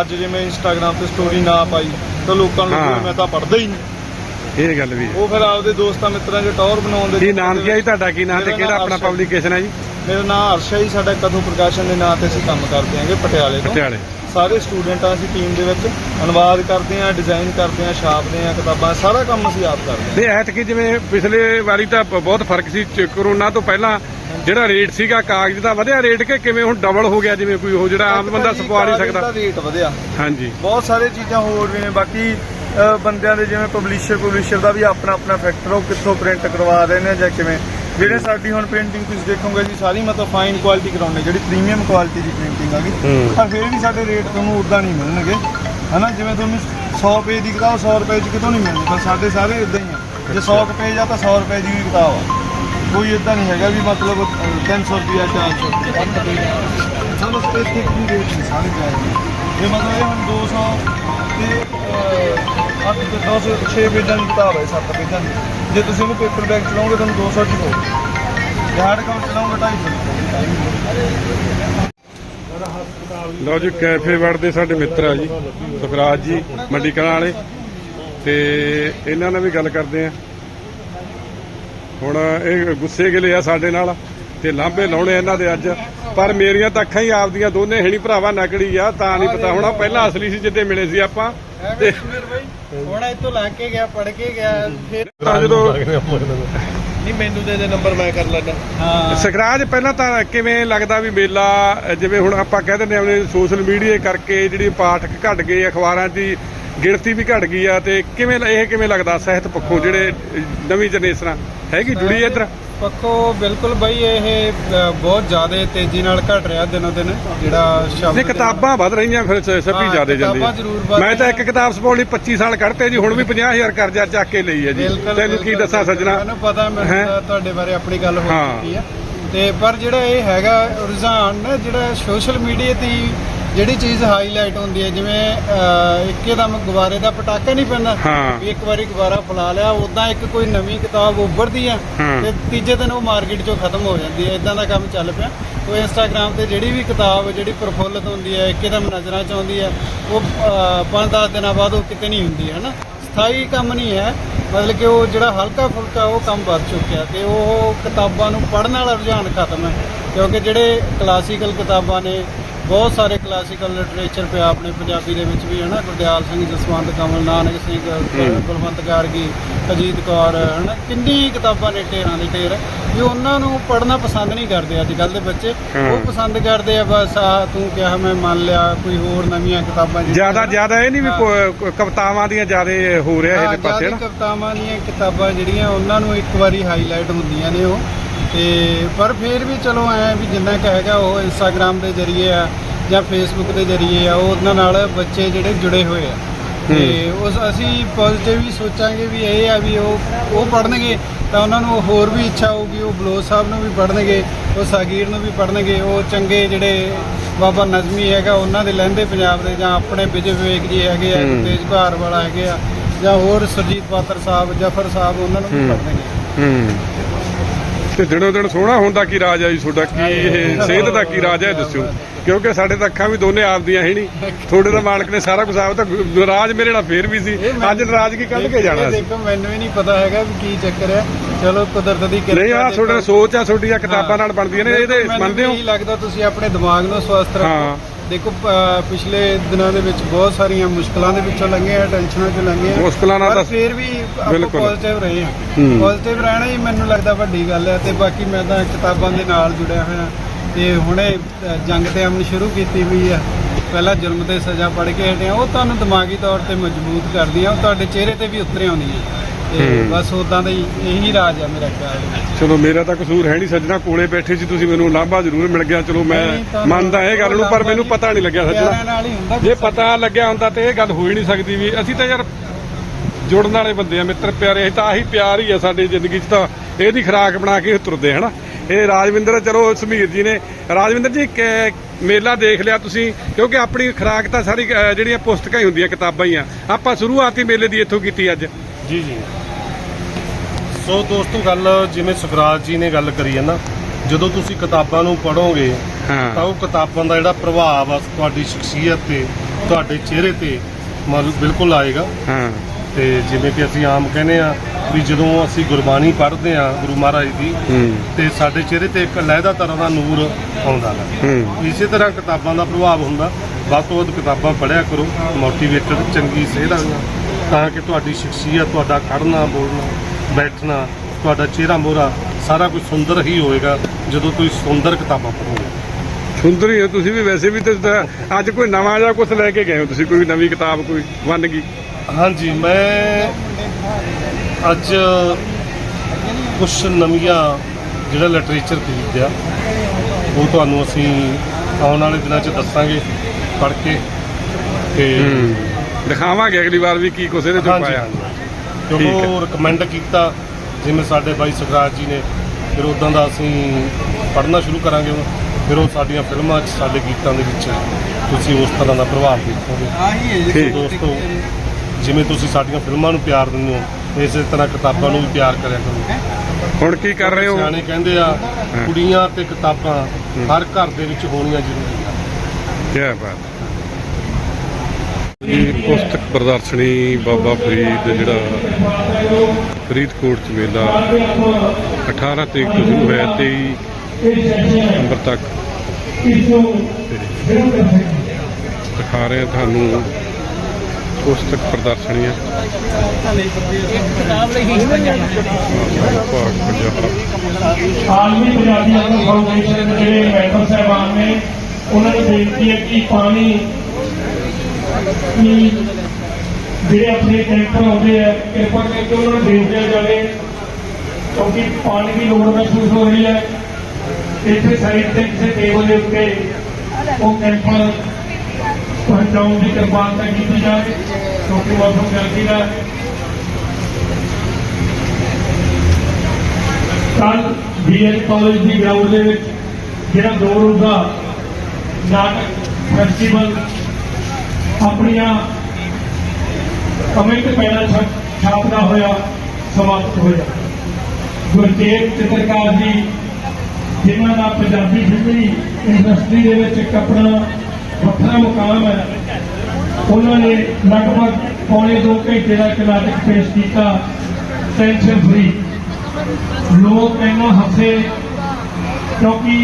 ਅੱਜ ਜੇ ਮੈਂ ਇੰਸਟਾਗ੍ਰam ਤੇ ਸਟੋਰੀ ਨਾ ਪਾਈ ਤਾਂ ਲੋਕਾਂ ਨੂੰ ਲੱਗੂਗਾ ਹਾਂ। ਮੈਂ ਤਾਂ ਪੜ੍ਹਦਾ ਹੀ ਨਹੀਂ। ਇਹ ਗੱਲ ਵੀ ਹੈ। ਉਹ ਫਿਰ ਆਪਦੇ ਦੋਸਤਾਂ ਮਿੱਤਰਾਂ 'ਚ ਟੌਰ ਬਣਾਉਣ ਦੇ ਕੀ ਨਾਮ ਕੀ ਹੈ ਜੀ ਤੁਹਾਡਾ? ਕੀ ਨਾਮ ਤੇ ਮੇਰਾ ਕਿਹੜਾ ਨਾਮ ਆਪਣਾ ਅਰਸ਼ਾ। ਪਬਲੀਕੇਸ਼ਨ ਹੈ ਜੀ? ਮੇਰਾ ਨਾਮ ਅਰਸ਼ਾ ਜੀ ਸਾਡਾ ਕਥੂ ਪ੍ਰਕਾਸ਼ਨ ਦੇ ਨਾਂ ਤੇ ਅਸੀਂ ਕੰਮ ਕਰਦੇ ਹਾਂਗੇ ਪਟਿਆਲੇ ਤੋਂ। ਪਟਿਆਲੇ। ਸਾਰੇ ਸਟੂਡੈਂਟ ਆ ਅਸੀਂ ਟੀਮ ਦੇ ਵਿੱਚ। ਅਨੁਵਾਦ ਕਰਦੇ ਆ ਡਿਜ਼ਾਈਨ ਕਰਦੇ ਆ ਛਾਪਦੇ ਆ ਕਿਤਾਬਾਂ ਸਾਰਾ ਕੰਮ ਅਸੀਂ ਆਪ ਕਰਦੇ ਨਹੀਂ ਐਤਕੀ ਜਿਵੇਂ ਪਿਛਲੇ ਵਾਰੀ ਤਾਂ ਬ- ਬਹੁਤ ਫ਼ਰਕ ਸੀ। ਚ- ਕਰੋਨਾ ਤੋਂ ਪਹਿਲਾਂ ਜਿਹੜਾ ਰੇਟ ਸੀਗਾ ਕਾਗਜ਼ ਦਾ ਵਧਿਆ ਰੇਟ ਕਿ ਕਿਵੇਂ ਹੁਣ ਡਬਲ ਹੋ ਗਿਆ ਜਿਵੇਂ ਕੋਈ ਉਹ ਜਿਹੜਾ ਆਮ ਬੰਦਾ ਸਪਵਾ ਨਹੀਂ ਸਕਦਾ? ਰੇਟ ਵਧਿਆ। ਹਾਂਜੀ। ਬਹੁਤ ਸਾਰੇ ਚੀਜ਼ਾਂ ਹੋਰ ਵੀ ਨੇ ਬਾਕੀ ਬੰਦਿਆਂ ਦੇ ਜਿਵੇਂ ਪਬਲਿਸ਼ਰ ਪਬਲਿਸ਼ਰ ਦਾ ਵੀ ਆਪਣਾ ਆਪਣਾ ਫੈਕਟਰ ਉਹ ਕਿੱਥੋਂ ਪ੍ਰਿੰਟ ਕਰਵਾ ਰਹੇ ਨੇ ਜਾਂ ਕਿਵੇਂ? ਜਿਹੜੇ ਸਾਡੀ ਹੁਣ ਪ੍ਰਿੰਟਿੰਗ ਤੁਸੀਂ ਦੇਖੋਗੇ ਜੀ ਸਾਰੀ ਮਤਲਬ ਫਾਈਨ ਕੁਆਲਿਟੀ ਕਰਾਉਂਦੇ ਜਿਹੜੀ ਪ੍ਰੀਮੀਅਮ ਕੁਆਲਿਟੀ ਦੀ ਪ੍ਰਿੰਟਿੰਗ ਆ ਗਈ। ਪਰ ਫਿਰ ਵੀ ਸਾਡੇ ਰੇਟ ਤੁਹਾਨੂੰ ਉਦਾਂ ਨਹੀਂ ਮਿਲਣਗੇ। ਹਨਾ ਜਿਵੇਂ ਤੁਹਾਨੂੰ 100 ਪੇਜ ਦੀ ਕਿਤਾਬ 100 ਰੁਪਏ ਚ ਕਿਤੋਂ ਨਹੀਂ ਮਿਲਣੀ ਪਰ ਸਾਡੇ ਸਾਰੇ ਇਦਾਂ ਹੀ ਆ। ਜੇ 100 ਕੁ ਪੇਜ ਆ ਤਾਂ 100 ਰੁਪਏ ਦੀ ਵੀ ਕਿਤਾਬ ਆ। ਕੋਈ ਇਦਾਂ ਨਹੀਂ ਹੈਗਾ ਵੀ ਮਤਲਬ ਅ, 300 ਰੁਪਿਆ 400 ਰੁਪਿਆ ਸਾਨੂੰ ਇੱਥੇ ਕੀ ਰੇਟ ਨੇ ਸਾਰੇ ਜਾਇਜ਼ ਇਹ ਮਤਲਬ ਇਹ ਹੁਣ 200 ਤੇ 8 ਤੇ 200 6 ਪੇਜਾਂ ਦੀ ਕਿਤਾਬ ਹੈ 7 ਪੇਜਾਂ ਦੀ। ਜੇ ਤੁਸੀਂ ਇਹਨੂੰ ਪੇਪਰ ਬੈਗ ਚਲਾਓਗੇ ਤੁਹਾਨੂੰ 200 ਚ ਜੇ ਹਾਰਡ ਕਾਪੀ ਚਲਾਓਗੇ 250 ਲਓ ਜੀ ਕੈਫੇ ਵੜ ਦੇ ਸਾਡੇ ਮਿੱਤਰ ਆ ਜੀ ਸੁਖਰਾਜ ਜੀ ਮੰਡੀ ਕਲਾਂ ਵਾਲੇ। ਤੇ ਇਹਨਾਂ ਨਾਲ ਵੀ ਗੱਲ ਕਰਦੇ ਆ। ਹੁਣ ਇਹ ਗੁੱਸੇ ਗਿਲੇ ਆ ਸਾਡੇ ਨਾਲ ਤੇ ਲਾਂਭੇ ਲਾਉਣੇ ਇਹਨਾਂ ਦੇ ਅੱਜ। ਪਰ ਮੇਰੀਆਂ ਤਾਂ ਅੱਖਾਂ ਹੀ ਆਪਦੀਆਂ ਦੋਨੇ ਹੈਣੀ ਭਰਾਵਾ ਨਕਲੀ ਆ ਤਾਂ ਨਹੀਂ ਪਤਾ ਹੋਣਾ। ਪਹਿਲਾਂ ਅਸਲੀ ਸੀ ਜਿੱਦੇ ਮਿਲੇ ਸੀ ਆਪਾਂ। ਤੇ ਹੁਣ ਇੱਥੋਂ ਲਾ ਕੇ ਗਿਆ ਪੜ ਕੇ ਗਿਆ ਫਿਰ ਤਾਂ ਜਦੋਂ ਨਹੀਂ ਮੈਨੂੰ ਦੇ ਦੇ ਨੰਬਰ ਮੈਂ ਕਰ ਲੈਣਾ ਹਾਂ। ਸਖਰਾਜ ਪਹਿਲਾਂ ਤਾਂ ਕਿਵੇਂ ਲੱਗਦਾ ਵੀ ਮੇਲਾ ਜਿਵੇਂ ਹੁਣ ਆਪਾਂ ਕਹਿ ਦਿੰਦੇ ਹਾਂ ਸੋਸ਼ਲ ਮੀਡੀਆ ਕਰਕੇ ਜਿਹੜੀ ਪਾਠਕ ਘਟ ਗਏ ਅਖਬਾਰਾਂ ਦੀ ਗਿਣਤੀ ਵੀ ਘਟ ਗਈ ਆ ਤੇ ਕਿਵੇਂ ਇਹ ਕਿਵੇਂ ਲੱਗਦਾ? ਸਾਹਿਤ ਪੱਖੋਂ ਜਿਹੜੇ ਨਵੀਂ ਜਨਰੇਸ਼ਨ? ਹੈਗੀ ਜੁੜੀ ਇੱਧਰ ਪੱਖੋਂ ਬਿਲਕੁਲ ਬਈ ਇਹ ਬਹੁਤ ਜ਼ਿਆਦਾ ਤੇਜ਼ੀ ਨਾਲ ਘਟ ਰਿਹਾ ਦਿਨੋ ਦਿਨ ਜਿਹੜਾ ਸ਼ਬਦ ਨੇ ਕਿਤਾਬਾਂ ਵੱਧ ਰਹੀਆਂ ਫਿਰ ਸਭੀ ਹਾਂ, ਜ਼ਿਆਦੇ ਜਾਂਦੀ ਮੈਂ ਤਾਂ ਇੱਕ ਕਿਤਾਬ ਸਪਾਉਣ ਲਈ 25 ਸਾਲ ਕੱਢਤੇ ਜੀ ਹੁਣ ਵੀ 50000 ਕਰਜ਼ਾ ਚੱਕ ਕੇ ਲਈ ਹੈ ਜੀ ਤੈਨੂੰ ਕੀ। ਦੱਸਾਂ ਸੱਜਣਾ ਮੈਨੂੰ ਪਤਾ ਮੈਨੂੰ ਹੈਂ? ਤੁਹਾਡੇ ਬਾਰੇ ਆਪਣੀ ਗੱਲ ਹੋ ਹਾਂ। ਚੁੱਕੀ ਆ ਤੇ ਪਰ ਜਿਹੜਾ ਇਹ ਹੈਗਾ ਰੁਝਾਨ ਨਾ ਜਿਹੜਾ ਸੋਸ਼ਲ ਮੀਡੀਆ ਤੇ ਹੀ ਜਿਹੜੀ ਚੀਜ਼ ਹਾਈਲਾਈਟ ਹੁੰਦੀ ਹੈ ਜਿਵੇਂ ਇੱਕਦਮ ਗੁਬਾਰੇ ਦਾ ਪਟਾਕਾ ਨਹੀਂ ਪੈਂਦਾ। ਵੀ ਇੱਕ ਵਾਰੀ ਗੁਬਾਰਾ ਫਲਾ ਲਿਆ ਉਦਾਂ ਇੱਕ ਕੋਈ ਨਵੀਂ ਕਿਤਾਬ ਉੱਭਰਦੀ ਆ ਹਾਂ। ਤੇ ਤੀਜੇ ਦਿਨ ਉਹ ਮਾਰਕੀਟ 'ਚੋਂ ਖਤਮ ਹੋ ਜਾਂਦੀ ਹੈ ਇਦਾਂ ਦਾ ਕੰਮ ਚੱਲ ਪਿਆ ਉਹ ਇੰਸਟਾਗ੍ਰam ਤੇ ਜਿਹੜੀ ਵੀ ਕਿਤਾਬ ਜਿਹੜੀ ਪ੍ਰਫੁੱਲਤ ਹੁੰਦੀ ਹੈ ਇੱਕਦਮ ਨਜ਼ਰਾਂ 'ਚ ਆਉਂਦੀ ਹੈ ਉਹ 5-10 ਦਿਨਾਂ ਬਾਅਦ ਉਹ ਕਿਤੇ ਨਹੀਂ ਹੁੰਦੀ ਹੈ ਨਾ ਸਥਾਈ ਕੰਮ ਨਹੀਂ ਹੈ ਮਤਲਬ ਕਿ ਉਹ ਜਿਹੜਾ ਹਲਕਾ ਫੁਲਕਾ ਉਹ ਕੰਮ ਵੱਧ ਚੁੱਕਿਆ ਤੇ ਉਹ ਕਿਤਾਬਾਂ ਨੂੰ ਪੜ੍ਹਨ ਵਾਲਾ ਰੁਝਾਨ ਖਤਮ ਹੈ ਕਿਉਂਕਿ ਜਿਹੜੇ ਕਲਾਸੀਕਲ ਕਿਤਾਬਾਂ ਨੇ ਬਹੁਤ ਸਾਰੇ ਕਲਾਸੀਕਲ ਲਿਟਰੇਚਰ ਪਿਆ ਆਪਣੇ ਪੰਜਾਬੀ ਦੇ ਵਿੱਚ ਵੀ ਹੈ ਨਾ ਗੁਰਦਿਆਲ ਸਿੰਘ ਜਸਵੰਤ ਕਮਲ ਨਾਨਕ ਸਿੰਘ ਕੁਲਵੰਤ ਗਾਰਗੀ ਅਜੀਤ ਕੌਰ ਹੈ ਨਾ ਕਿੰਨੀ ਕਿਤਾਬਾਂ ਨੇ ਢੇਰਾਂ ਦੇ ਢੇਰ। ਵੀ ਉਹਨਾਂ ਨੂੰ ਪੜ੍ਹਨਾ ਪਸੰਦ ਨਹੀਂ ਕਰਦੇ ਅੱਜ ਕੱਲ ਦੇ ਬੱਚੇ। ਉਹ ਪਸੰਦ ਕਰਦੇ ਆ ਬਸ ਆ ਤੂੰ ਕਿਹਾ ਮੈਂ ਮੰਨ ਲਿਆ ਕੋਈ ਹੋਰ ਨਵੀਆਂ ਕਿਤਾਬਾਂ ਜ਼ਿਆਦਾ ਜ਼ਿਆਦਾ ਇਹ ਨਹੀਂ ਵੀ ਕਵਿਤਾਵਾਂ ਦੀਆਂ ਜ਼ਿਆਦਾ ਹੋ ਰਿਹਾ ਇਹਦੇ ਪਾਸੇ ਨਾ। ਕਵਿਤਾਵਾਂ ਦੀਆਂ ਕਿਤਾਬਾਂ ਜਿਹੜੀਆਂ ਉਹਨਾਂ ਨੂੰ ਇੱਕ ਵਾਰੀ ਹਾਈਲਾਈਟ ਹੁੰਦੀਆਂ ਨੇ ਉਹ। ਤੇ ਪਰ ਫਿਰ ਵੀ ਚਲੋ ਐ ਵੀ ਜਿੰਨਾ ਕੁ ਹੈਗਾ ਉਹ ਇੰਸਟਾਗ੍ਰam ਦੇ ਜ਼ਰੀਏ ਆ ਜਾਂ ਫੇਸਬੁੱਕ ਦੇ ਜ਼ਰੀਏ ਆ ਉਹ ਉਹਨਾਂ ਨਾਲ ਬੱਚੇ ਜਿਹੜੇ ਜੁੜੇ ਹੋਏ ਆ ਤੇ ਉਸ ਅਸੀਂ ਪੋਜ਼ਿਟਿਵ ਵੀ ਸੋਚਾਂਗੇ ਵੀ ਇਹ ਆ ਵੀ ਉਹ ਉਹ ਪੜਨਗੇ ਤਾਂ ਉਹਨਾਂ ਨੂੰ ਹੋਰ ਵੀ ਇੱਛਾ ਹੋਊਗੀ ਉਹ ਬਲੋਚ ਸਾਹਿਬ ਨੂੰ ਵੀ ਪੜਨਗੇ ਉਹ ਸਾਗੀਰ ਨੂੰ ਵੀ ਪੜਨਗੇ ਉਹ ਚੰਗੇ ਜਿਹੜੇ ਬਾਬਾ ਨਜ਼ਮੀ ਹੈਗਾ ਉਹਨਾਂ ਦੇ ਲਹਿੰਦੇ ਪੰਜਾਬ ਦੇ ਜਾਂ ਆਪਣੇ ਵਿਜੇ ਵਿਵੇਕ ਜੀ ਹੈਗੇ ਆ। ਤੇਜ ਬਹਾਰ ਵਾਲਾ ਹੈਗੇ ਆ ਜਾਂ ਹੋਰ ਸੁਰਜੀਤ ਪਾਤਰ ਸਾਹਿਬ ਜਫਰ ਸਾਹਿਬ ਉਹਨਾਂ ਨੂੰ ਵੀ। ਪੜਨਗੇ ਹੂੰ ਤੇ ਦਿਨੋ ਦਿਨ ਸੋਹਣਾ ਹੁੰਦਾ ਕੀ ਰਾਜ ਆ ਜੀ ਤੁਹਾਡਾ? ਕੀ ਇਹ ਸਿਹਤ ਦਾ ਕੀ ਰਾਜ ਹੈ ਦੱਸਿਓ। ਕਿਉਂਕਿ ਸਾਡੇ ਤਾਂ ਅੱਖਾਂ ਵੀ ਦੋਨੇ ਆਪਦੀਆਂ ਹੀ ਨਹੀਂ ਤੁਹਾਡੇ ਦਾ ਮਾਲਕ ਨੇ ਸਾਰਾ ਕੁਝ ਆਪ ਤਾਂ ਨਾਰਾਜ਼ ਮੇਰੇ ਨਾਲ ਫੇਰ ਵੀ ਸੀ। ਅੱਜ ਨਾਰਾਜ਼ਗੀ ਕੱਢ ਕੇ ਜਾਣਾ ਸੀ? ਦੇਖੋ ਮੈਨੂੰ ਵੀ ਨਹੀਂ ਪਤਾ ਹੈਗਾ ਵੀ ਕੀ ਚੱਕਰ ਹੈ ਚਲੋ ਕੁਦਰਤ ਦੀ ਕਿਰਪਾ ਨਹੀਂ ਆ। ਤੁਹਾਡਾ ਸੋਚ ਆ ਤੁਹਾਡੀਆਂ ਕਿਤਾਬਾਂ ਨਾਲ ਬਣਦੀਆਂ ਨੇ ਇਹਦੇ ਮੈਨੂੰ ਮੰਨਦੇ ਹੋ? ਵੀ ਲੱਗਦਾ ਤੁਸੀਂ ਆਪਣੇ ਦਿਮਾਗ ਨੂੰ ਸਵਸਥ ਹਾਂ। ਰੱਖੋ ਦੇਖੋ ਪਿਛਲੇ ਦਿਨਾਂ ਦੇ ਵਿੱਚ ਬਹੁਤ ਸਾਰੀਆਂ ਮੁਸ਼ਕਲਾਂ ਦੇ ਵਿੱਚੋਂ ਲੰਘੇ ਆ ਟੈਨਸ਼ਨਾਂ ਚੋਂ ਲੰਘੇ ਆ। ਮੁਸ਼ਕਲਾਂ ਨਾਲ ਤਾਂ- ਫਿਰ ਵੀ ਬਿਲਕੁਲ। ਪੋਜ਼ਿਟਿਵ ਰਹੇ ਹੂੰ। ਪੋਜ਼ਿਟਿਵ ਰਹਿਣਾ ਹੀ ਮੈਨੂੰ ਲੱਗਦਾ ਵੱਡੀ ਗੱਲ ਹੈ ਤੇ ਬਾਕੀ ਮੈਂ ਤਾਂ ਕਿਤਾਬਾਂ ਦੇ ਨਾਲ ਜੁੜਿਆ ਹੋਇਆ। ਤੇ ਹੁਣੇ ਜੰਗ ਤੇ ਅਮਨ ਸ਼ੁਰੂ ਕੀਤੀ ਹੋਈ ਆ। ਪਹਿਲਾਂ ਜੁਰਮ ਤੇ ਸਜ਼ਾ ਪੜ ਕੇ ਹਟੇ ਆ। ਉਹ ਤੁਹਾਨੂੰ ਦਿਮਾਗੀ ਤੌਰ ਤੇ ਮਜ਼ਬੂਤ ਕਰਦੀਆਂ ਉਹ ਤੁਹਾਡੇ ਚਿਹਰੇ ਤੇ ਵੀ ਉਤਰ ਆਉਂਦੀਆਂ ਤੇ। ਬਸ ਉਦਾਂ ਦਾ ਹੀ ਇਹੀ ਰਾਜ ਆ ਮੇਰਾ ਖਿਆਲ ਚਲੋ ਮੇਰਾ ਤਾਂ ਕਸੂਰ ਹੈ ਨਹੀਂ ਸੱਜਣਾ ਕੋਲੇ ਬੈਠੇ ਸੀ ਤੁਸੀਂ ਮੈਨੂੰ ਲਾਂਭਾ ਜ਼ਰੂਰ ਮਿਲ ਗਿਆ। ਚਲੋ ਮੈਂ ਮੰਨਦਾ ਇਹ ਗੱਲ ਨੂੰ ਪਰ ਮੈਨੂੰ ਪਤਾ ਨਹੀਂ ਲੱਗਿਆ ਸੱਜਣਾ। ਜੇ ਪਤਾ ਲੱਗਿਆ ਹੁੰਦਾ ਤੇ ਇਹ ਗੱਲ ਹੋ ਹੀ ਨਹੀਂ ਸਕਦੀ ਵੀ। ਅਸੀਂ ਤਾਂ ਯਾਰ ਜੁੜਨ ਵਾਲੇ ਬੰਦੇ ਆ ਮਿੱਤਰ ਪਿਆਰੇ ਅਸੀਂ ਤਾਂ ਆਹੀ ਪਿਆਰ ਹੀ ਆ ਸਾਡੀ ਜ਼ਿੰਦਗੀ 'ਚ ਤਾਂ। ਇਹਦੀ ਖੁਰਾਕ ਬਣਾ ਕੇ ਤੁਰਦੇ ਹਨਾ? ਇਹ ਰਾਜਵਿੰਦਰ ਚਲੋ ਸਮੀਰ ਜੀ ਨੇ ਰਾਜਵਿੰਦਰ ਜੀ ਮੇਲਾ ਦੇਖ ਲਿਆ ਤੁਸੀਂ ਕਿਉਂਕਿ ਆਪਣੀ ਖੁਰਾਕ ਤਾਂ ਸਾਰੀ ਜਿਹੜੀਆਂ ਪੁਸਤਕਾਂ ਹੀ ਹੁੰਦੀਆਂ ਕਿਤਾਬਾਂ ਹੀ ਆ। ਆਪਾਂ ਸ਼ੁਰੂਆਤ ਹੀ ਮੇਲੇ ਦੀ ਇੱਥੋਂ ਕੀਤੀ ਅੱਜ। ਜੀ ਜੀ। ਸੋ ਦੋਸਤੋ ਗੱਲ ਜਿਵੇਂ ਸੁਖਰਾਜ ਜੀ ਨੇ ਗੱਲ ਕਰੀ ਹੈ ਨਾ ਜਦੋਂ ਤੁਸੀਂ ਕਿਤਾਬਾਂ ਨੂੰ ਪੜ੍ਹੋਗੇ ਤਾਂ ਉਹ ਕਿਤਾਬਾਂ ਦਾ ਜਿਹੜਾ ਪ੍ਰਭਾਵ ਆ ਤੁਹਾਡੀ ਸ਼ਖਸੀਅਤ ਤੇ ਤੁਹਾਡੇ ਚਿਹਰੇ ਤੇ ਮਤਲਬ ਬਿਲਕੁਲ ਆਏਗਾ। ਹਾਂ। ਤੇ ਜਿਵੇਂ ਕਿ ਅਸੀਂ ਆਮ ਕਹਿੰਦੇ ਆ ਵੀ ਜਦੋਂ ਅਸੀਂ ਗੁਰਬਾਣੀ ਪੜ੍ਹਦੇ ਆ ਗੁਰੂ ਮਹਾਰਾਜ ਦੀ ਤੇ ਸਾਡੇ ਚਿਹਰੇ ਤੇ ਇੱਕ ਲਹਿਦਾ ਤਰ੍ਹਾਂ ਦਾ ਨੂਰ ਆਉਂਦਾ ਹੈ। ਇਸੇ ਤਰ੍ਹਾਂ ਕਿਤਾਬਾਂ ਦਾ ਪ੍ਰਭਾਵ ਹੁੰਦਾ। ਵੱਧ ਤੋਂ ਵੱਧ ਕਿਤਾਬਾਂ ਪੜ੍ਹਿਆ ਕਰੋ ਮੋਟੀਵੇਟਡ ਚੰਗੀ ਵਾਲੀਆਂ ਤਾਂ ਕਿ ਤੁਹਾਡੀ ਸ਼ਖਸੀਅਤ ਤੁਹਾਡਾ ਖੜਨਾ ਬੋਲਣਾ ਬੈਠਣਾ ਤੁਹਾਡਾ ਚਿਹਰਾ ਮੋਹਰਾ ਸਾਰਾ ਕੁਝ ਸੁੰਦਰ ਹੀ ਹੋਏਗਾ ਜਦੋਂ ਤੁਸੀਂ ਸੁੰਦਰ ਕਿਤਾਬਾਂ ਪੜ੍ਹੋਗੇ। ਸੁੰਦਰ ਹੀ ਹੋ ਤੁਸੀਂ ਵੀ ਵੈਸੇ ਵੀ ਤੇ ਅੱਜ ਕੋਈ ਨਵਾਂ ਜਿਹਾ ਕੁਝ ਲੈ ਕੇ ਗਏ ਹੋ ਤੁਸੀਂ ਕੋਈ ਨਵੀਂ ਕਿਤਾਬ ਕੋਈ ਗਈ? ਹਾਂਜੀ ਮੈਂ ਅੱਜ ਕੁਝ ਨਵੀਆਂ ਜਿਹੜਾ ਲਿਟਰੇਚਰ ਖਰੀਦਿਆ ਉਹ ਤੁਹਾਨੂੰ ਅਸੀਂ ਆਉਣ ਵਾਲੇ ਦਿਨਾਂ 'ਚ ਦੱਸਾਂਗੇ ਪੜ੍ਹ ਕੇ ਤੇ ਦਿਖਾਵਾਂਗੇ ਅਗਲੀ ਵਾਰ ਵੀ ਕੀ ਕੁਛ ਇਹਦੇ ਚੋਂ ਹਾਂਜੀ ਪਾਇਆ। ਹਾਂਜੀ। ਕਿਉਂਕਿ ਠੀਕ ਹੈ। ਉਹ ਰეკਮੈਂਡ ਕੀਤਾ ਜਿਵੇਂ ਸਾਡੇ ਬਾਈ ਸੁਖਰਾਜ ਜੀ ਨੇ ਫਿਰ ਉਦਾਂ ਦਾ ਅਸੀਂ ਪੜ੍ਹਨਾ ਸ਼ੁਰੂ ਕਰਾਂਗੇ ਫਿਰ ਉਹ ਸਾਡੀਆਂ ਫਿਲਮਾਂ 'ਚ ਸਾਡੇ ਗੀਤਾਂ ਦੇ ਵਿੱਚ ਤੁਸੀਂ ਉਸ ਤਰ੍ਹਾਂ ਦਾ ਪ੍ਰਭਾਵ ਦੇਖੋਗੇ। ਠੀਕ। ਦੋਸਤੋ ਜਿਵੇਂ ਤੁਸੀਂ ਸਾਡੀਆਂ ਫਿਲਮਾਂ ਨੂੰ ਪਿਆਰ ਦਿੰਦੇ ਹੋ ਇਸੇ ਤਰ੍ਹਾਂ ਕਿਤਾਬਾਂ ਨੂੰ ਵੀ ਪਿਆਰ ਕਰਿਆ ਕਰੋ। ਹੁਣ ਕੀ ਕਰ ਰਹੇ ਹੋ? ਸਿਆਣੇ ਕਹਿੰਦੇ ਆ ਕੁੜੀਆਂ ਤੇ ਕਿਤਾਬਾਂ ਹਰ ਘਰ ਦੇ ਵਿੱਚ ਹੋਣੀਆਂ ਜ਼ਰੂਰੀ ਆ। ਕੀ ਬਾਤ ਇਹ ਪੁਸਤਕ ਪ੍ਰਦਰਸ਼ਨੀ ਬਾਬਾ ਫਰੀਦ ਜਿਹੜਾ ਫਰੀਦਕੋਟ ਚ ਮੇਲਾ 18 ਤਰੀਕ ਤੋਂ ਸ਼ੁਰੂ ਹੋਇਆ 23 ਨੰਬਰ ਤੱਕ। ਦਿਖਾ ਰਹੇ ਤੁਹਾਨੂੰ ਪੁਸਤਕ ਪ੍ਰਦਰਸ਼ਨੀਆਂ। ਭਾਗ ਆਲਮੀ ਪੰਜਾਬੀ ਫਾਊਂਡੇਸ਼ਨ ਦੇ ਮੈਂਬਰ ਸਾਹਿਬਾਨ ਨੇ ਉਹਨਾਂ ਨੂੰ ਬੇਨਤੀ ਹੈ ਕਿ ਪਾਣੀ ਕਿ ਜਿਹੜੇ ਆਪਣੇ ਕੈਂਪਰ ਆਉਂਦੇ ਆ, ਕਿਰਪਾ ਕਰਕੇ ਉਹਨਾਂ ਨੂੰ ਦੇ ਜਾਵੇ, ਕਿਉਂਕਿ ਪਾਣੀ ਦੀ ਲੋੜ ਮਹਿਸੂਸ ਹੋ ਰਹੀ ਹੈ। ਇੱਥੇ ਸਾਈਡ ਤੇ ਕਿਸੇ ਟੇਬਲ ਦੇ ਉੱਤੇ ਉਹ ਕੈਂਪਰ ਪਹੁੰਚਾਉਣ ਦੀ ਕਿਰਪਾਲਤਾ ਕੀਤੀ ਜਾਵੇ, ਕਿਉਂਕਿ ਮੌਸਮ ਗਰਮੀ ਦਾ। ਕੱਲ ਬੀਐਡ ਕਾਲਜ ਦੀ ਗਰਾਊਂਡ ਦੇ ਵਿੱਚ ਜਿਹੜਾ ਦੋ ਰੋਜ਼ਾ ਨਾਟਕ ਫੈਸਟੀਵਲ ਆਪਣੀਆਂ ਕਮੈਂਟ ਪੈਣਾ ਛਾਪਦਾ ਹੋਇਆ ਸਮਾਪਤ ਹੋਇਆ। ਗੁਰਤੇਜ ਚਿੱਤਰਕਾਰ ਜੀ, ਜਿਨ੍ਹਾਂ ਦਾ ਪੰਜਾਬੀ ਫਿਲਮੀ ਇੰਡਸਟਰੀ ਦੇ ਵਿੱਚ ਇੱਕ ਆਪਣਾ ਵੱਖਰਾ ਮੁਕਾਮ ਹੈ, ਉਹਨਾਂ ਨੇ ਲਗਭਗ ਪੌਣੇ 2 ਘੰਟੇ ਦਾ ਇੱਕ ਨਾਟਕ ਪੇਸ਼ ਕੀਤਾ ਟੈਨਸ਼ਨ ਫਰੀ ਲੋਕ ਇੰਨਾ ਹੱਸੇ, ਕਿਉਂਕਿ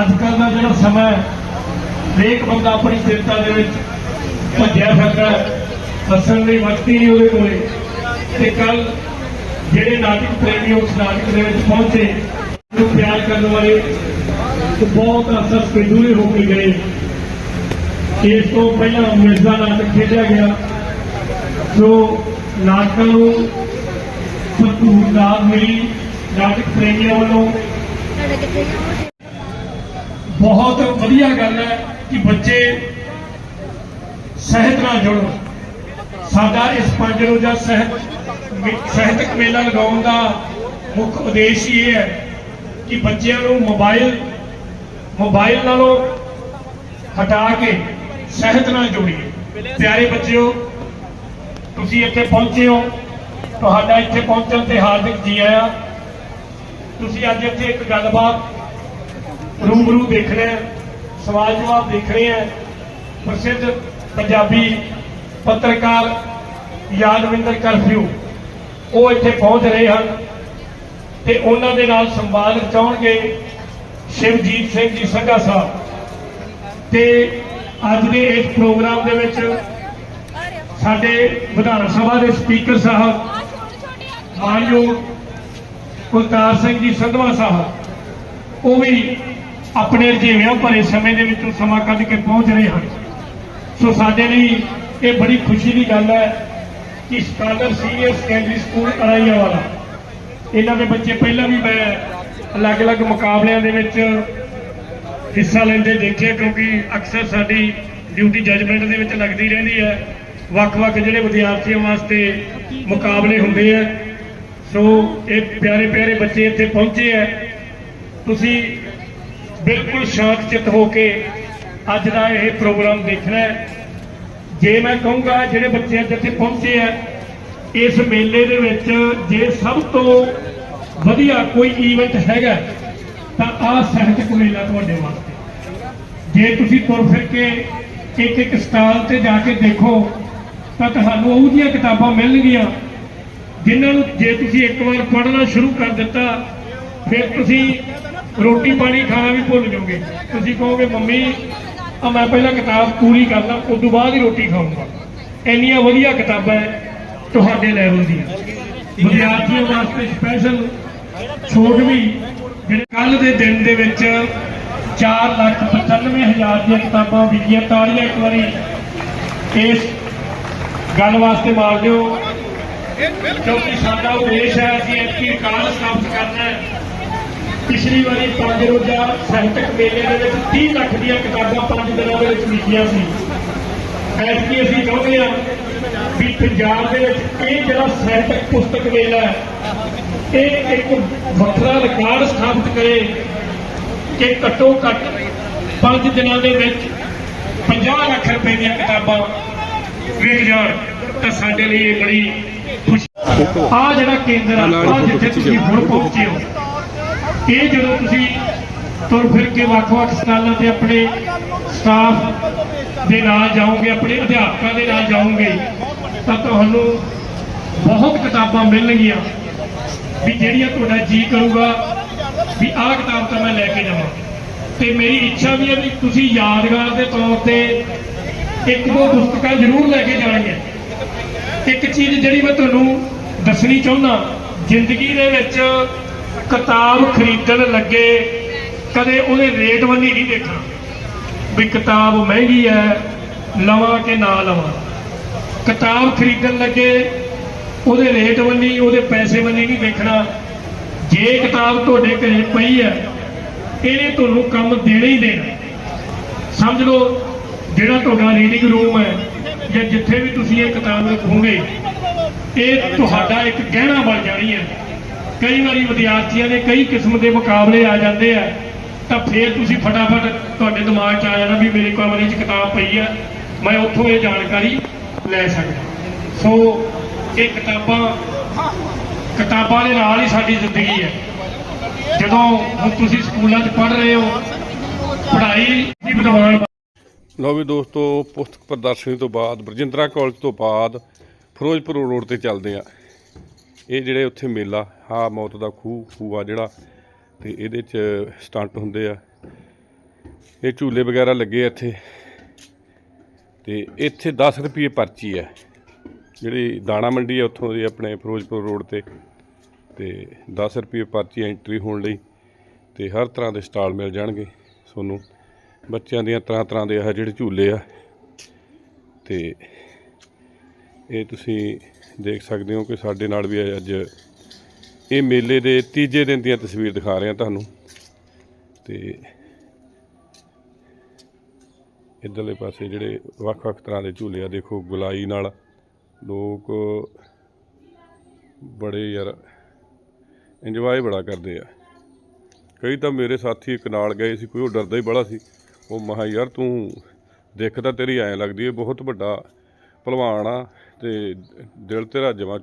ਅੱਜ ਕੱਲ੍ਹ ਦਾ ਜਿਹੜਾ ਸਮਾਂ ਹੈ, ਹਰੇਕ ਬੰਦਾ ਆਪਣੀ ਚਿੰਤਾ ਦੇ ਵਿੱਚ ਭੱਜਿਆ ਫਿਰਦਾ ਹੱਸਣ ਲਈ ਵਕਤ ਨਹੀਂ ਉਹਦੇ ਕੋਲੇ। ਤੇ ਕੱਲ ਜਿਹੜੇ ਨਾਟਕ ਪ੍ਰੇਮੀ ਉਸ ਨਾਟਕ ਦੇ ਵਿੱਚ ਪਹੁੰਚੇ ਨੂੰ ਪਿਆਰ ਕਰਨ ਵਾਲੇ ਤੇ ਬਹੁਤ ਅਸਰ ਪਿੰਡੂਰੇ ਹੋ ਕੇ ਗਏ। ਇਸ ਤੋਂ ਪਹਿਲਾਂ ਮਿਰਜ਼ਾ ਨਾਟਕ ਖੇਡਿਆ ਗਿਆ। ਜੋ ਨਾਟਕਾਂ ਨੂੰ ਭਰਪੂਰ ਦਾਤ ਮਿਲੀ ਨਾਟਕ ਪ੍ਰੇਮੀਆਂ ਵੱਲੋਂ। ਬਹੁਤ ਵਧੀਆ ਗੱਲ ਹੈ ਕਿ ਬੱਚੇ ਸਹਿਤ ਨਾਲ ਜੁੜੋ। ਸਾਡਾ ਇਸ ਪੰਜ ਰੋਜ਼ਾ ਸਹਿਤ ਮੇ- ਸਾਹਿਤਕ ਮੇਲਾ ਲਗਾਉਣ ਦਾ ਮੁੱਖ ਉਦੇਸ਼ ਇਹ ਹੈ ਕਿ ਬੱਚਿਆਂ ਨੂੰ ਮੋਬਾਈਲ ਮੋਬਾਈਲ ਨਾਲੋਂ ਹਟਾ ਕੇ ਸਹਿਤ ਨਾਲ ਜੋੜੀਏ। ਪਿਆਰੇ ਬੱਚਿਓ, ਤੁਸੀਂ ਇੱਥੇ ਪਹੁੰਚੇ ਹੋ। ਤੁਹਾਡਾ ਇੱਥੇ ਪਹੁੰਚਣ ਤੇ ਹਾਰਦਿਕ ਜੀ ਆਇਆ। ਤੁਸੀਂ ਅੱਜ ਇੱਥੇ ਇੱਕ ਗੱਲਬਾਤ ਰੂਬਰੂ ਦੇਖ ਰਹੇ ਸਵਾਲ ਜਵਾਬ ਦੇਖ ਰਹੇ ਹਾਂ। ਪ੍ਰਸਿੱਧ ਪੰਜਾਬੀ ਪੱਤਰਕਾਰ ਯਾਦਵਿੰਦਰ ਕਰਫਿਊ, ਉਹ ਇੱਥੇ ਪਹੁੰਚ ਰਹੇ ਹਨ ਤੇ ਉਹਨਾਂ ਦੇ ਨਾਲ ਸੰਵਾਦ ਰਚਾਉਣਗੇ ਸ਼ਿਵਜੀਤ ਸਿੰਘ ਜੀ ਸੰਘਾ ਸਾਹਿਬ। ਤੇ ਅੱਜ ਦੇ ਇਸ ਪ੍ਰੋਗਰਾਮ ਦੇ ਵਿੱਚ ਸਾਡੇ ਵਿਧਾਨ ਸਭਾ ਦੇ ਸਪੀਕਰ ਸਾਹਿਬ, ਮਾਨਯੋਗ ਕੁਲਤਾਰ ਸਿੰਘ ਜੀ ਸੰਧਵਾ ਸਾਹਿਬ, ਉਹ ਵੀ ਆਪਣੇ ਰਜੀਵਿਆਂ ਭਰੇ ਸਮੇਂ ਦੇ ਵਿੱਚੋਂ ਸਮਾਂ ਕੱਢ ਕੇ ਪਹੁੰਚ ਰਹੇ ਹਨ। ਸੋ ਸਾਡੇ ਲਈ ਇਹ ਬੜੀ ਖੁਸ਼ੀ ਦੀ ਗੱਲ ਹੈ ਕਿ ਸਕਾਲਰ ਸੀਨੀਅਰ ਸੈਕੰਡਰੀ ਸਕੂਲ ਅਰਾਈਆ ਵਾਲਾ ਇਹਨਾਂ ਦੇ ਬੱਚੇ ਪਹਿਲਾਂ ਵੀ ਮੈਂ ਅਲੱਗ-ਅਲੱਗ ਮੁਕਾਬਲਿਆਂ ਦੇ ਵਿੱਚ ਹਿੱਸਾ ਲੈਂਦੇ ਦੇਖਿਆ ਕਿਉਂਕਿ ਅਕਸਰ ਸਾਡੀ ਡਿਊਟੀ ਜੱਜਮੈਂਟ ਦੇ ਵਿੱਚ ਲੱਗਦੀ ਰਹਿੰਦੀ ਹੈ। ਵੱਖ-ਵੱਖ ਜਿਹੜੇ ਵਿਦਿਆਰਥੀਆਂ ਵਾਸਤੇ ਮੁਕਾਬਲੇ ਹੁੰਦੇ ਆ। ਸੋ ਇਹ ਪਿਆਰੇ ਪਿਆਰੇ ਬੱਚੇ ਇੱਥੇ ਪਹੁੰਚੇ ਆ ਤੁਸੀਂ ਬਿਲਕੁਲ ਸ਼ਾਂਤ ਚਿੱਤ ਹੋ ਕੇ ਅੱਜ ਦਾ ਇਹ ਪ੍ਰੋਗਰਾਮ ਦੇਖਣਾ ਜੇ ਮੈਂ ਕਹੂੰਗਾ ਜਿਹੜੇ ਬੱਚੇ ਅੱਜ ਇੱਥੇ ਪਹੁੰਚੇ ਆ, ਇਸ ਮੇਲੇ ਦੇ ਵਿੱਚ ਜੇ ਸਭ ਤੋਂ ਵਧੀਆ ਕੋਈ ਈਵੈਂਟ ਹੈਗਾ, ਤਾਂ ਆਹ ਸਾਹਿਤਕ ਮੇਲਾ ਤੁਹਾਡੇ ਵਾਸਤੇ। ਜੇ ਤੁਸੀਂ ਤੁਰ ਫਿਰ ਕੇ ਇੱਕ ਇੱਕ ਸਟਾਲ ਤੇ ਜਾ ਕੇ ਦੇਖੋ, ਤਾਂ ਤੁਹਾਨੂੰ ਉਹ ਜਿਹੀਆਂ ਕਿਤਾਬਾਂ ਮਿਲਣਗੀਆਂ, ਜਿਨ੍ਹਾਂ ਨੂੰ ਜੇ ਤੁਸੀਂ ਇੱਕ ਵਾਰ ਪੜ੍ਹਨਾ ਸ਼ੁਰੂ ਕਰ ਦਿੱਤਾ, ਫਿਰ ਤੁਸੀਂ ਰੋਟੀ ਪਾਣੀ ਖਾਣਾ ਵੀ ਭੁੱਲ ਜਾਓਗੇ। ਤੁਸੀਂ ਕਹੋਗੇ, ਮੰਮੀ ਆ ਮੈਂ ਪਹਿਲਾਂ ਕਿਤਾਬ ਪੂਰੀ ਕਰ ਲਾਂ ਉਸ ਤੋਂ ਬਾਅਦ ਹੀ ਰੋਟੀ ਖਾਊਂਗਾ। ਇੰਨੀਆਂ ਵਧੀਆ ਕਿਤਾਬਾਂ ਤੁਹਾਡੇ ਲੈਵਲ ਦੀਆਂ ਵਿਦਿਆਰਥੀਆਂ ਵਾਸਤੇ ਸਪੈਸ਼ਲ ਛੋਟ ਵੀ, ਜਿਹੜੇ ਕੱਲ ਦੇ ਦਿਨ ਦੇ ਵਿੱਚ 4 ਲੱਖ 95 ਹਜ਼ਾਰ ਦੀਆਂ ਕਿਤਾਬਾਂ ਵਿਕੀਆਂ, ਤਾੜੀਆਂ ਇੱਕ ਵਾਰੀ ਇਸ ਗੱਲ ਵਾਸਤੇ ਮਾਰ ਦਿਓ। ਕਿਉਂਕਿ ਸਾਡਾ ਉਦੇਸ਼ ਹੈ ਅਸੀਂ ਐਤਕੀ ਰਿਕਾਰਡ ਸਥਾਪਿਤ ਕਰਨਾ ਹੈ। ਪਿਛਲੀ ਵਾਰੀ ਪੰਜ ਰੋਜ਼ਾ ਸਾਹਿਤਕ ਮੇਲੇ ਦੇ ਵਿੱਚ 30 ਲੱਖ ਦੀਆਂ ਕਿਤਾਬਾਂ ਪੰਜ ਦਿਨਾਂ ਦੇ ਵਿੱਚ ਵਿਕੀਆਂ ਸੀ। ਐਤਕੀ ਅਸੀਂ ਚਾਹੁੰਦੇ ਹਾਂ ਵੀ ਪੰਜਾਬ ਦੇ ਵਿੱਚ ਇਹ ਜਿਹੜਾ ਸਾਹਿਤਕ ਪੁਸਤਕ ਮੇਲਾ ਹੈ ਇਹ ਇੱਕ ਵੱਖਰਾ ਰਿਕਾਰਡ ਸਥਾਪਿਤ ਕਰੇ ਕਿ ਘੱਟੋ ਘੱਟ ਪੰਜ ਦਿਨਾਂ ਦੇ ਵਿੱਚ 50 ਲੱਖ ਰੁਪਏ ਦੀਆਂ ਕਿਤਾਬਾਂ ਵਿਕ ਜਾਣ। ਤਾਂ ਸਾਡੇ ਲਈ ਇਹ ਬੜੀ ਖੁਸ਼ੀ ਆ ਜਿਹੜਾ ਕੇਂਦਰ ਆ ਜਿੱਥੇ ਤੁਸੀਂ ਹੁਣ ਪਹੁੰਚੇ ਹੋ ਇਹ ਜਦੋਂ ਤੁਸੀਂ ਤੁਰ ਫਿਰ ਕੇ ਵੱਖ-ਵੱਖ ਸਥਾਨਾਂ ਤੇ ਆਪਣੇ ਸਟਾਫ ਦੇ ਨਾਲ ਜਾਓਗੇ, ਆਪਣੇ ਅਧਿਆਪਕਾਂ ਦੇ ਨਾਲ ਜਾਓਗੇ, ਤਾਂ ਤੁਹਾਨੂੰ ਬਹੁਤ ਕਿਤਾਬਾਂ ਮਿਲਣਗੀਆਂ ਵੀ ਜਿਹੜੀਆਂ ਤੁਹਾਡਾ ਜੀ ਕਰੂਗਾ, ਵੀ ਆਹ ਕਿਤਾਬ ਤਾਂ ਮੈਂ ਲੈ ਕੇ ਜਾਵਾਂ। ਤੇ ਮੇਰੀ ਇੱਛਾ ਵੀ ਹੈ ਵੀ ਤੁਸੀਂ ਯਾਦਗਾਰ ਦੇ ਤੌਰ ਤੇ ਇੱਕ ਦੋ ਪੁਸਤਕਾਂ ਜ਼ਰੂਰ ਲੈ ਕੇ ਜਾਣੀਆਂ ਇੱਕ ਚੀਜ਼ ਜਿਹੜੀ ਮੈਂ ਤੁਹਾਨੂੰ ਦੱਸਣੀ ਚਾਹੁੰਦਾ, ਜ਼ਿੰਦਗੀ ਦੇ ਵਿੱਚ ਕਿਤਾਬ ਖਰੀਦਣ ਲੱਗੇ, ਕਦੇ ਉਹਦੇ ਰੇਟ ਵੰਨੀ ਨਹੀਂ ਦੇਖਣਾ ਵੀ ਕਿਤਾਬ ਮਹਿੰਗੀ ਹੈ, ਲਵਾਂ ਕਿ ਨਾ ਲਵਾਂ। ਕਿਤਾਬ ਖਰੀਦਣ ਲੱਗੇ, ਉਹਦੇ ਰੇਟ ਵੱਲੀ ਉਹਦੇ ਪੈਸੇ ਵੱਲੀ ਨਹੀਂ ਦੇਖਣਾ। ਜੇ ਕਿਤਾਬ ਤੁਹਾਡੇ ਘਰੇ ਪਈ ਹੈ, ਇਹਨੇ ਤੁਹਾਨੂੰ ਕੰਮ ਦੇਣਾ ਹੀ ਦੇਣਾ। ਸਮਝ ਲਓ, ਜਿਹੜਾ ਤੁਹਾਡਾ ਰੀਡਿੰਗ ਰੂਮ ਹੈ, ਜਾਂ ਜਿੱਥੇ ਵੀ ਤੁਸੀਂ ਇਹ ਕਿਤਾਬ ਰੱਖੋਗੇ, ਇਹ ਤੁਹਾਡਾ ਇੱਕ ਗਹਿਣਾ ਬਣ ਜਾਣੀ ਹੈ। ਕਈ ਵਾਰੀ ਵਿਦਿਆਰਥੀਆਂ ਦੇ ਕਈ ਕਿਸਮ ਦੇ ਮੁਕਾਬਲੇ ਆ ਜਾਂਦੇ ਆ, ਤਾਂ ਫਿਰ ਤੁਸੀਂ ਫਟਾਫਟ ਤੁਹਾਡੇ ਦਿਮਾਗ 'ਚ ਆ ਜਾਣਾ ਵੀ ਮੇਰੇ ਕਮਰੇ 'ਚ ਕਿਤਾਬ ਪਈ ਆ, ਮੈਂ ਉੱਥੋਂ ਇਹ ਜਾਣਕਾਰੀ ਲੈ ਸਕਦਾ। ਸੋ ਇਹ ਕਿਤਾਬਾਂ ਕਿਤਾਬਾਂ ਦੇ ਨਾਲ ਹੀ ਸਾਡੀ ਜ਼ਿੰਦਗੀ ਹੈ। ਜਦੋਂ ਹੁਣ ਤੁਸੀਂ ਸਕੂਲਾਂ 'ਚ ਪੜ੍ਹ ਰਹੇ ਹੋ, ਪੜ੍ਹਾਈ ਦੀ ਵਿਦਵਾਨ ਲਓ ਵੀ ਦੋਸਤੋ, ਪੁਸਤਕ ਪ੍ਰਦਰਸ਼ਨੀ ਤੋਂ ਬਾਅਦ, ਬਰਜਿੰਦਰਾ ਕਾਲਜ ਤੋਂ ਬਾਅਦ, ਫਿਰੋਜ਼ਪੁਰ ਰੋਡ ਤੇ ਚੱਲਦੇ ਆ ਇਹ ਜਿਹੜੇ ਉੱਥੇ ਮੇਲਾ ਹਾਂ ਮੌਤ ਦਾ ਖੂਹ ਖੂਹ ਆ ਜਿਹੜਾ, ਤੇ ਇਹਦੇ 'ਚ ਸਟੰਟ ਹੁੰਦੇ ਆ। ਇਹ ਝੂਲੇ ਵਗੈਰਾ ਲੱਗੇ ਆ ਇੱਥੇ। ਤੇ ਇੱਥੇ 10 ਰੁਪਏ ਪਰਚੀ ਆ। ਜਿਹੜੀ ਦਾਣਾ ਮੰਡੀ ਆ, ਉੱਥੋਂ ਦੀ ਆਪਣੇ ਫਿਰੋਜ਼ਪੁਰ ਰੋਡ ਤੇ। ਤੇ 10 ਰੁਪਏ ਪਰਚੀ ਐਂਟਰੀ ਹੋਣ ਲਈ, ਤੇ ਹਰ ਤਰ੍ਹਾਂ ਦੇ ਸਟਾਲ ਮਿਲ ਜਾਣਗੇ ਤੁਹਾਨੂੰ। ਬੱਚਿਆਂ ਦੀਆਂ ਤਰ੍ਹਾਂ ਤਰ੍ਹਾਂ ਦੇ ਇਹ ਜਿਹੜੇ ਝੂਲੇ ਆ। ਤੇ ਇਹ ਤੁਸੀਂ ਦੇਖ ਸਕਦੇ ਹੋ ਕਿ ਸਾਡੇ ਨਾਲ ਵੀ ਅੱਜ ਇਹ ਮੇਲੇ ਦੇ ਤੀਜੇ ਦਿਨ ਦੀਆਂ ਤਸਵੀਰ ਦਿਖਾ ਰਹੇ ਹਾਂ ਤੁਹਾਨੂੰ। ਤੇ ਇੱਧਰਲੇ ਪਾਸੇ ਜਿਹੜੇ ਵੱਖ-ਵੱਖ ਤਰ੍ਹਾਂ ਦੇ ਝੂਲੇ ਆ, ਦੇਖੋ ਗੁਲਾਈ ਨਾਲ ਲੋਕ ਬੜੇ ਯਾਰ ਇੰਜੋਏ ਬੜਾ ਕਰਦੇ ਆ। ਕਈ ਤਾਂ ਮੇਰੇ ਸਾਥੀ ਇੱਕ ਨਾਲ ਗਏ ਸੀ, ਕੋਈ ਉਹ ਡਰਦਾ ਹੀ ਬੜਾ ਸੀ। ਉਹ ਮਹਾ ਯਾਰ ਤੂੰ ਦੇਖ ਤਾਂ ਤੇਰੀ ਐਂ ਲੱਗਦੀ ਹੈ ਬਹੁਤ ਵੱਡਾ ਭਲਵਾਨ ਆ। ਤੇ ਦਿਲ ਤੇਰਾ ਜਮਾ